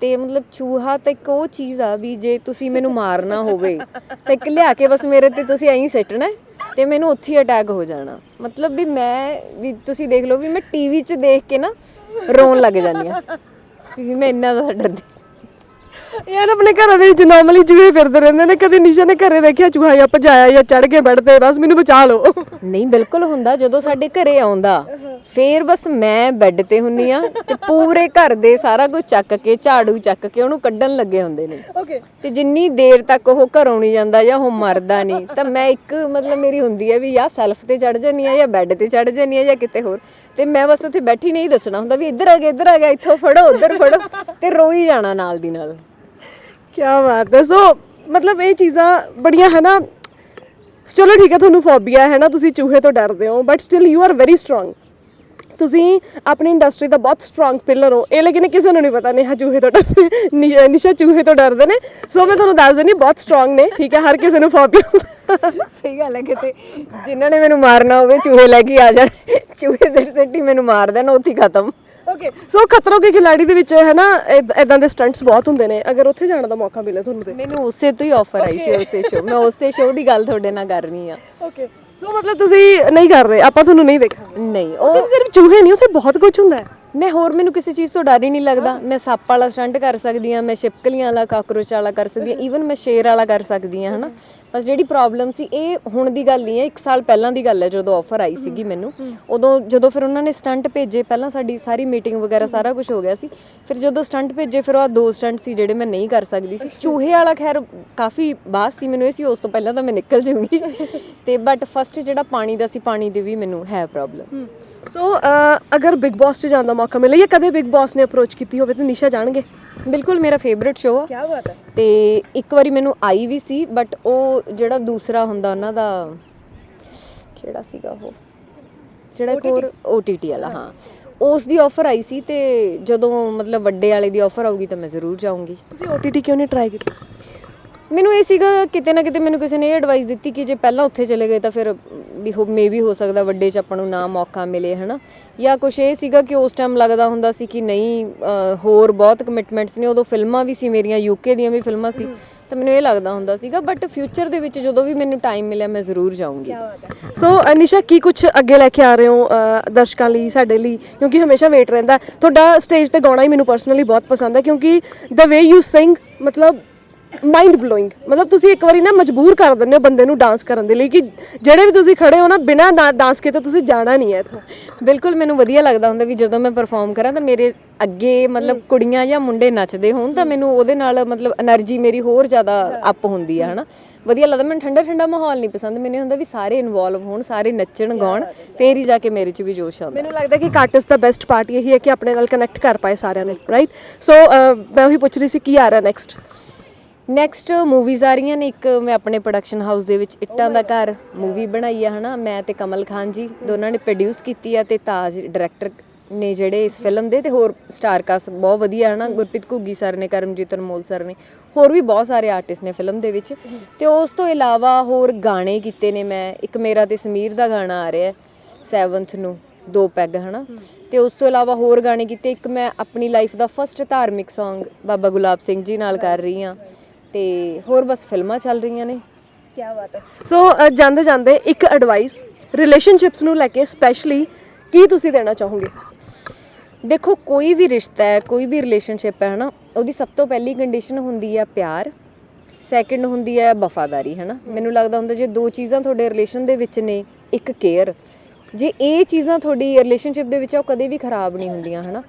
ਤੇ ਮਤਲਬ ਚੂਹਾ ਤਾਂ ਇੱਕ ਉਹ ਚੀਜ਼ ਆ ਵੀ ਜੇ ਤੁਸੀਂ ਮੈਨੂੰ ਮਾਰਨਾ ਹੋਵੇ ਤਾਂ ਇੱਕ ਲਿਆ ਕੇ ਬਸ ਮੇਰੇ ਤੇ ਤੁਸੀਂ ਐਂ ਸਿੱਟਣਾ ਤੇ ਮੈਨੂੰ ਉੱਥੇ ਅਟੈਕ ਹੋ ਜਾਣਾ। ਮਤਲਬ ਵੀ ਮੈਂ ਵੀ ਤੁਸੀਂ ਦੇਖ ਲਓ ਵੀ ਮੈਂ ਟੀਵੀ 'ਚ ਦੇਖ ਕੇ ਨਾ ਰੋਣ ਲੱਗ ਜਾਂਦੀ ਆ ਵੀ ਮੈਂ ਇੰਨਾ ਜ਼ਿਆਦਾ ਡਰਦੀ ਯਾਰ ਆਪਣੇ ਘਰਾਂ ਦੇ ਵਿੱਚ ਨਾਰਮਲੀ ਜਿਵੇਂ ਫਿਰਦੇ ਰਹਿੰਦੇ ਨੇ ਕਦੇ ਨਿਸ਼ਾ ਨੇ ਘਰੇ ਦੇਖਿਆ ਚੂਹਾ ਜਾਂ ਭਜਾਇਆ ਜਾਂ ਚੜ ਕੇ ਤੇ ਬਸ ਮੈਨੂੰ ਬਚਾ ਲਓ। ਨਹੀਂ ਬਿਲਕੁਲ ਹੁੰਦਾ ਜਦੋਂ ਸਾਡੇ ਘਰੇ ਆਉਂਦਾ ਫੇਰ ਬਸ ਮੈਂ ਬੈੱਡ ਤੇ ਹੁੰਨੀ ਆ ਤੇ ਪੂਰੇ ਘਰ ਦੇ ਸਾਰਾ ਕੁਝ ਚੱਕ ਕੇ ਝਾੜੂ ਚੱਕ ਕੇ ਉਹਨੂੰ ਕੱਢਣ ਲੱਗੇ ਹੁੰਦੇ ਨੇ। ਓਕੇ ਤੇ ਜਿੰਨੀ ਦੇਰ ਤੱਕ ਉਹ ਘਰੋਂ ਨਹੀਂ ਜਾਂਦਾ ਜਾਂ ਉਹ ਮਰਦਾ ਨਹੀਂ ਤਾਂ ਮੈਂ ਇੱਕ ਮਤਲਬ ਮੇਰੀ ਹੁੰਦੀ ਹੈ ਵੀ ਜਾਂ ਸੈਲਫ ਤੇ ਚੜ ਜਾਨੀ ਆ ਜਾਂ ਬੈੱਡ ਤੇ ਚੜ ਜਾਨੀ ਆ ਜਾਂ ਕਿਤੇ ਹੋਰ। ਤੇ ਮੈਂ ਬਸ ਉੱਥੇ ਬੈਠੀ ਨਹੀਂ ਦੱਸਣਾ ਹੁੰਦਾ ਵੀ ਇੱਧਰ ਆ ਗਿਆ ਇੱਧਰ ਆ ਗਿਆ ਇੱਥੋਂ ਫੜੋ ਉੱਧਰ ਫੜੋ ਤੇ ਰੋਈ ਜਾਣਾ ਨਾਲ ਦੀ ਨਾਲ। ਕੀ ਬਾਤ ਹੈ। ਸੋ ਮਤਲਬ ਇਹ ਚੀਜ਼ਾਂ ਬੜੀਆਂ ਹੈ ਨਾ ਚਲੋ ਠੀਕ ਹੈ ਤੁਹਾਨੂੰ ਫੋਬੀਆ ਹੈ ਨਾ ਤੁਸੀਂ ਚੂਹੇ ਤੋਂ ਡਰਦੇ ਹੋ but still you are very strong ਤੁਸੀਂ ਆਪਣੀ ਇੰਡਸਟਰੀ ਦਾ ਬਹੁਤ ਸਟਰੋਂਗ ਪਿਲਰ ਹੋ। ਇਹ ਲੇਕਿਨ ਕਿਸੇ ਨੂੰ ਨਹੀਂ ਪਤਾ। ਨੇਹਾ ਚੂਹੇ ਤੋਂ ਡਰਦੇ ਨਿਸ਼ਾ ਚੂਹੇ ਤੋਂ ਡਰਦੇ ਨੇ। ਸੋ ਮੈਂ ਤੁਹਾਨੂੰ ਦੱਸ ਦਿੰਦੀ ਬਹੁਤ ਸਟਰੋਂਗ ਨੇ ਠੀਕ ਹੈ ਹਰ ਕਿਸੇ ਨੂੰ ਫੋਬੀਆ ਸਹੀ ਗੱਲ ਹੈ ਕਿਤੇ ਜਿਨ੍ਹਾਂ ਨੇ ਮੈਨੂੰ ਮਾਰਨਾ ਹੋਵੇ ਚੂਹੇ ਲੈ ਕੇ ਆ ਜਾਣ। ਚੂਹੇ ਸਿੱਟ ਸਿੱਟ ਮੈਨੂੰ ਮਾਰ ਦੇਣ ਉੱਥੇ ਖਤਮ। ਓਕੇ ਸੋ ਖਤਰੋਂ ਕੇ ਖਿਲਾੜੀ ਦੇ ਵਿੱਚ ਹੈ ਨਾ ਇਦਾਂ ਦੇ ਸਟੰਟਸ ਬਹੁਤ ਹੁੰਦੇ ਨੇ। ਅਗਰ ਉੱਥੇ ਜਾਣ ਦਾ ਮੌਕਾ ਮਿਲੇ ਤੁਹਾਨੂੰ ਤੇ। ਮੈਨੂੰ ਉਸੇ ਤੋਂ ਹੀ ਆਫਰ ਆਈ ਸੀ ਉਸੇ ਸ਼ੋਅ ਮੈਂ ਉਸੇ ਸ਼ੋਅ ਦੀ ਗੱਲ ਤੁਹਾਡੇ ਨਾਲ ਕਰ ਰਹੀ ਆ। ਓਕੇ ਸੋ ਮਤਲਬ ਤੁਸੀਂ ਨਹੀਂ ਕਰ ਰਹੇ ਆਪਾਂ ਤੁਹਾਨੂੰ ਨਹੀਂ ਦੇਖਾਂਗੇ ਨਹੀਂ ਉਹ ਸਿਰਫ ਚੂਹੇ ਨਹੀਂ ਉੱਥੇ ਬਹੁਤ ਕੁਝ ਹੁੰਦਾ ਹੈ ਮੈਂ ਹੋਰ ਮੈਨੂੰ ਕਿਸੇ ਚੀਜ਼ ਤੋਂ ਡਰ ਹੀ ਨਹੀਂ ਲੱਗਦਾ। ਮੈਂ ਸੱਪ ਵਾਲਾ ਸਟੰਟ ਕਰ ਸਕਦੀ ਆ ਮੈਂ ਛਿਪਕਲੀਆਂ ਵਾਲਾ ਕਾਕਰੋਚ ਵਾਲਾ ਕਰ ਸਕਦੀ ਆ ਈਵਨ ਮੈਂ ਸ਼ੇਰ ਵਾਲਾ ਕਰ ਸਕਦੀ ਆ ਹਨਾ। ਬਸ ਜਿਹੜੀ ਪ੍ਰੋਬਲਮ ਸੀ ਇਹ ਹੁਣ ਦੀ ਗੱਲ ਨਹੀਂ ਹੈ 1 ਸਾਲ ਪਹਿਲਾਂ ਦੀ ਗੱਲ ਹੈ ਜਦੋਂ ਆਫਰ ਆਈ ਸੀਗੀ ਮੈਨੂੰ। ਉਦੋਂ ਜਦੋਂ ਫਿਰ ਉਹਨਾਂ ਨੇ ਸਟੰਟ ਭੇਜੇ ਪਹਿਲਾਂ ਸਾਡੀ ਸਾਰੀ ਮੀਟਿੰਗ ਵਗੈਰਾ ਸਾਰਾ ਕੁਝ ਹੋ ਗਿਆ ਸੀ। ਫਿਰ ਜਦੋਂ ਸਟੰਟ ਭੇਜੇ ਫਿਰ ਉਹ ਦੋ ਸਟੰਟ ਸੀ ਜਿਹੜੇ ਮੈਂ ਨਹੀਂ ਕਰ ਸਕਦੀ ਸੀ। ਚੂਹੇ ਵਾਲਾ ਖੈਰ ਕਾਫੀ ਬਾਅਦ ਸੀ ਮੈਨੂੰ ਇਹ ਸੀ ਉਸ ਤੋਂ ਪਹਿਲਾਂ ਤਾਂ ਮੈਂ ਨਿਕਲ ਜਾਊਂਗੀ। [LAUGHS] ਤੇ ਬਟ ਫਸਟ ਜਿਹੜਾ ਪਾਣੀ ਦਾ ਸੀ ਪਾਣੀ ਦੀ ਵੀ ਮੈਨੂੰ ਹੈ ਪ੍ਰੋਬਲਮ ਸੋ ਅਗਰ ਬਿਗ ਬਾਸ 'ਚ ਜਾਣ ਦਾ ਮੌਕਾ ਮਿਲੇ ਜਾਂ ਕਦੇ ਬਿਗ ਬਾਸ ਨੇ ਅਪਰੋਚ ਕੀਤੀ ਹੋਵੇ ਤਾਂ ਨਿਸ਼ਾ ਜਾਣਗੇ। ਬਿਲਕੁਲ ਮੇਰਾ ਫੇਵਰਿਟ ਸ਼ੋਅ ਆ। ਕੀ ਬਾਤ ਹੈ। ਤੇ ਇੱਕ ਵਾਰੀ ਮੈਨੂੰ ਆਈ ਵੀ ਸੀ ਬਟ ਉਹ ਜਿਹੜਾ ਦੂਸਰਾ ਹੁੰਦਾ ਉਹਨਾਂ ਦਾ ਕਿਹੜਾ ਸੀਗਾ ਉਹ? ਜਿਹੜਾ ਇੱਕ ਹੋਰ OTT ਵਾਲਾ ਹਾਂ। ਉਸ ਦੀ ਆਫਰ ਆਈ ਸੀ ਤੇ ਜਦੋਂ ਮਤਲਬ ਵੱਡੇ ਵਾਲੇ ਦੀ ਆਫਰ ਆਊਗੀ ਤਾਂ ਮੈਂ ਜ਼ਰੂਰ ਜਾਊਂਗੀ। ਤੁਸੀਂ OTT ਕਿਉਂ ਨਹੀਂ ਟਰਾਈ ਕੀਤਾ? ਮੈਨੂੰ ਇਹ ਸੀਗਾ ਕਿਤੇ ਨਾ ਕਿਤੇ ਮੈਨੂੰ ਕਿਸੇ ਨੇ ਇਹ ਐਡਵਾਈਸ ਦਿੱਤੀ ਕਿ ਜੇ ਪਹਿਲਾਂ ਉੱਥੇ ਚਲੇ ਗਏ ਤਾਂ ਫਿਰ ਵੀ ਹੋ ਮੇ ਵੀ ਹੋ ਸਕਦਾ ਵੱਡੇ ਚ ਆਪਾਂ ਨੂੰ ਨਾ ਮੌਕਾ ਮਿਲੇ ਹਨਾ? ਜਾਂ ਕੁਝ ਇਹ ਸੀਗਾ ਕਿ ਉਸ ਟਾਈਮ ਲੱਗਦਾ ਹੁੰਦਾ ਸੀ ਕਿ ਨਹੀਂ ਹੋਰ ਬਹੁਤ ਕਮਿਟਮੈਂਟਸ ਨੇ ਉਦੋਂ ਫਿਲਮਾਂ ਵੀ ਸੀ ਮੇਰੀਆਂ ਯੂਕੇ ਦੀਆਂ ਵੀ ਫਿਲਮਾਂ ਸੀ ਤਾਂ ਮੈਨੂੰ ਇਹ ਲੱਗਦਾ ਹੁੰਦਾ ਸੀਗਾ ਬਟ ਫਿਊਚਰ ਦੇ ਵਿੱਚ ਜਦੋਂ ਵੀ ਮੈਨੂੰ ਟਾਈਮ ਮਿਲਿਆ ਮੈਂ ਜ਼ਰੂਰ ਜਾਊਂਗੀ। ਸੋ ਅਨਿਸ਼ਾ ਕੀ ਕੁਝ ਅੱਗੇ ਲੈ ਕੇ ਆ ਰਹੇ ਹੋ ਅ, ਦਰਸ਼ਕਾਂ ਲਈ ਸਾਡੇ ਲਈ? ਕਿਉਂਕਿ ਹਮੇਸ਼ਾ ਵੇਟ ਰਹਿੰਦਾ ਹੈ। ਤੁਹਾਡਾ ਸਟੇਜ ਤੇ ਗਾਉਣਾ ਹੀ ਮੈਨੂੰ ਪਰਸਨਲੀ ਬਹੁਤ ਪਸੰਦ ਹੈ ਕਿਉਂਕਿ ਦ ਵੇ ਯੂ ਸਿੰਗ ਮਤਲਬ ਮਾਈਂਡ ਬਲੋਇੰਗ ਮਤਲਬ ਤੁਸੀਂ ਇੱਕ ਵਾਰੀ ਨਾ ਮਜਬੂਰ ਕਰ ਦਿੰਦੇ ਹੋ ਬੰਦੇ ਨੂੰ ਡਾਂਸ ਕਰਨ ਦੇ ਲਈ ਕਿ ਜਿਹੜੇ ਵੀ ਤੁਸੀਂ ਖੜੇ ਹੋ ਨਾ ਬਿਨਾ ਡਾਂਸ ਕੀਤੇ ਤੁਸੀਂ ਜਾਣਾ ਨਹੀਂ ਹੈ ਇੱਥੋਂ। ਬਿਲਕੁਲ ਮੈਨੂੰ ਵਧੀਆ ਲੱਗਦਾ ਹੁੰਦਾ ਵੀ ਜਦੋਂ ਮੈਂ ਪਰਫਾਰਮ ਕਰਾਂ ਤਾਂ ਮੇਰੇ ਅੱਗੇ ਮਤਲਬ ਕੁੜੀਆਂ ਜਾਂ ਮੁੰਡੇ ਨੱਚਦੇ ਹੋਣ ਤਾਂ ਮੈਨੂੰ ਉਹਦੇ ਨਾਲ ਮਤਲਬ એનર્ਜੀ ਮੇਰੀ ਹੋਰ ਜ਼ਿਆਦਾ ਅਪ ਹੁੰਦੀ ਆ ਹਨਾ। ਵਧੀਆ ਲੱਗਦਾ ਮੈਨੂੰ ਠੰਡਾ ਠੰਡਾ ਮਾਹੌਲ ਨਹੀਂ ਪਸੰਦ। ਮੈਨੂੰ ਹੁੰਦਾ ਵੀ ਸਾਰੇ ਇਨਵੋਲਵ ਹੋਣ ਸਾਰੇ ਨੱਚਣ ਗਾਉਣ ਫੇਰ ਹੀ ਜਾ ਕੇ ਮੇਰੇ 'ਚ ਵੀ ਜੋਸ਼ ਆਉਂਦਾ। ਮੈਨੂੰ ਲੱਗਦਾ ਕਿ ਕਾਟਸ ਦਾ ਬੈਸਟ ਪਾਰਟ ਇਹੀ ਹੈ ਕਿ ਆਪਣੇ ਨਾਲ ਕਨੈਕਟ ਕਰ ਪਾਏ ਸਾਰਿਆਂ ਨੇ ਰਾਈਟ ਸੋ ਮੈਂ ਉਹੀ ਪੁੱਛ ਰਹੀ ਸੀ ਕੀ ਆ ਰਿਹਾ ਨੈਕਸਟ ਨੈਕਸਟ ਮੂਵੀਜ਼ ਆ ਰਹੀਆਂ ਨੇ ਇੱਕ ਮੈਂ ਆਪਣੇ ਪ੍ਰੋਡਕਸ਼ਨ ਹਾਊਸ ਦੇ ਵਿੱਚ ਇੱਟਾਂ ਦਾ ਘਰ ਮੂਵੀ ਬਣਾਈ ਆ ਹਨਾ? ਮੈਂ ਤੇ ਕਮਲ ਖਾਨ ਜੀ ਦੋਨਾਂ ਨੇ ਪ੍ਰੋਡਿਊਸ ਕੀਤੀ ਆ ਤੇ ਤਾਜ ਡਾਇਰੈਕਟਰ ਨੇ ਜਿਹੜੇ ਇਸ ਫਿਲਮ ਦੇ ਤੇ ਹੋਰ ਸਟਾਰ ਕਾਸਟ ਬਹੁਤ ਵਧੀਆ ਹਨਾ? ਗੁਰਪ੍ਰੀਤ ਘੁੱਗੀ ਸਰ ਨੇ ਕਰਮਜੀਤ ਅਨਮੋਲ ਸਰ ਨੇ ਹੋਰ ਵੀ ਬਹੁਤ ਸਾਰੇ ਆਰਟਿਸਟ ਨੇ ਫਿਲਮ ਦੇ ਵਿੱਚ। ਤੇ ਉਸ ਤੋਂ ਇਲਾਵਾ ਹੋਰ ਗਾਣੇ ਕੀਤੇ ਨੇ ਮੈਂ ਇੱਕ ਮੇਰਾ ਤੇ ਸਮੀਰ ਦਾ ਗਾਣਾ ਆ ਰਿਹਾ 7th ਨੂੰ ਦੋ ਪੈਗ ਹਨਾ? ਤੇ ਉਸ ਤੋਂ ਇਲਾਵਾ ਹੋਰ ਗਾਣੇ ਕੀਤੇ ਇੱਕ ਮੈਂ ਆਪਣੀ ਲਾਈਫ ਦਾ ਫਰਸਟ ਧਾਰਮਿਕ Song ਬਾਬਾ ਗੁਲਾਬ ਸਿੰਘ ਜੀ ਨਾਲ ਕਰ ਰਹੀ ਹਾਂ। ਤੇ ਹੋਰ ਬਸ ਫਿਲਮਾਂ ਚੱਲ ਰਹੀਆਂ ਨੇ। ਕੀ ਬਾਤ ਹੈ। ਸੋ ਜਾਂਦੇ ਜਾਂਦੇ ਇੱਕ ਐਡਵਾਈਸ ਰਿਲੇਸ਼ਨਸ਼ਿਪਸ ਨੂੰ ਲੈ ਕੇ ਸਪੈਸ਼ਲੀ ਕੀ ਤੁਸੀਂ ਦੇਣਾ ਚਾਹੋਗੇ? ਦੇਖੋ ਕੋਈ ਵੀ ਰਿਸ਼ਤਾ ਹੈ ਕੋਈ ਵੀ ਰਿਲੇਸ਼ਨਸ਼ਿਪ ਹੈ ਹਨਾ ਉਹਦੀ ਸਭ ਤੋਂ ਪਹਿਲੀ ਕੰਡੀਸ਼ਨ ਹੁੰਦੀ ਹੈ ਪਿਆਰ ਸੈਕੰਡ ਹੁੰਦੀ ਹੈ ਵਫਾਦਾਰੀ ਹਨਾ। ਮੈਨੂੰ ਲੱਗਦਾ ਹੁੰਦਾ ਜੇ ਦੋ ਚੀਜ਼ਾਂ ਤੁਹਾਡੇ ਰਿਲੇਸ਼ਨ ਦੇ ਵਿੱਚ ਨੇ ਇੱਕ ਕੇਅਰ ਜੇ ਇਹ ਚੀਜ਼ਾਂ ਤੁਹਾਡੀ ਰਿਲੇਸ਼ਨਸ਼ਿਪ ਦੇ ਵਿੱਚ ਆ ਉਹ ਕਦੇ ਵੀ ਖਰਾਬ ਨਹੀਂ ਹੁੰਦੀਆਂ ਹਨਾ।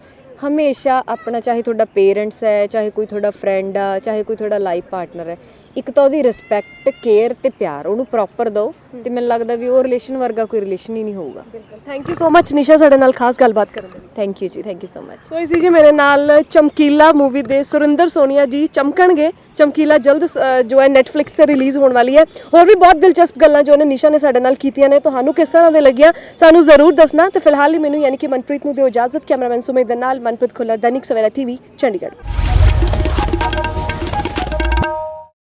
ਹਮੇਸ਼ਾ ਆਪਣਾ ਚਾਹੇ ਤੁਹਾਡਾ ਪੇਰੈਂਟਸ ਹੈ ਚਾਹੇ ਕੋਈ ਤੁਹਾਡਾ ਫਰੈਂਡ ਆ ਚਾਹੇ ਕੋਈ ਤੁਹਾਡਾ ਲਾਈਫ ਪਾਰਟਨਰ ਹੈ ਇੱਕ ਤਾਂ ਉਹਦੀ ਰਿਸਪੈਕਟ ਕੇਅਰ ਤੇ ਪਿਆਰ ਉਹਨੂੰ ਪ੍ਰੋਪਰ ਦਿਓ ਤੇ ਮੈਨੂੰ ਲੱਗਦਾ ਵੀ ਉਹ ਰਿਲੇਸ਼ਨ ਵਰਗਾ ਕੋਈ ਰਿਲੇਸ਼ਨ ਹੀ ਨਹੀਂ ਹੋਊਗਾ। ਬਿਲਕੁਲ। Thank you so much Nisha ਸਾਡੇ ਨਾਲ ਖਾਸ ਗੱਲਬਾਤ ਕਰਨ ਲਈ। Thank you ji thank you so much so ਇਸੀ ਜੀ ਮੇਰੇ ਨਾਲ ਚਮਕੀਲਾ ਮੂਵੀ ਦੇ ਸੁਰਿੰਦਰ ਸੋਨੀਆ ਜੀ ਚਮਕਣਗੇ। ਚਮਕੀਲਾ ਜਲਦ ਜੋ ਹੈ Netflix ਤੇ ਰਿਲੀਜ਼ ਹੋਣ ਵਾਲੀ ਹੈ। ਹੋਰ ਵੀ ਬਹੁਤ ਦਿਲਚਸਪ ਗੱਲਾਂ ਜੋ ਨੇ ਨਿਸ਼ਾ ਨੇ ਸਾਡੇ ਨਾਲ ਕੀਤੀਆਂ ਨੇ ਤੁਹਾਨੂੰ ਕਿਸ ਤਰ੍ਹਾਂ ਦੇ ਲੱਗੀਆਂ ਸਾਨੂੰ ਜ਼ਰੂਰ ਦੱਸਣਾ। ਤੇ ਫਿਲਹਾਲ ਹੀ ਮੈਨੂੰ ਯਾਨੀ ਕਿ ਮਨਪ੍ਰੀਤ ਨੂੰ ਦਿਓ ਇਜਾਜ਼ਤ ਕੈਮਰਾਮੈਨ ਸੁਮੇਦ ਦੇ ਨਾਲ ਮਨਪ੍ਰੀਤ ਖੁੱਲਰ ਦੈਨਿਕ ਸਵੇਰਾ ਟੀਵੀ ਚੰਡੀਗੜ੍ਹ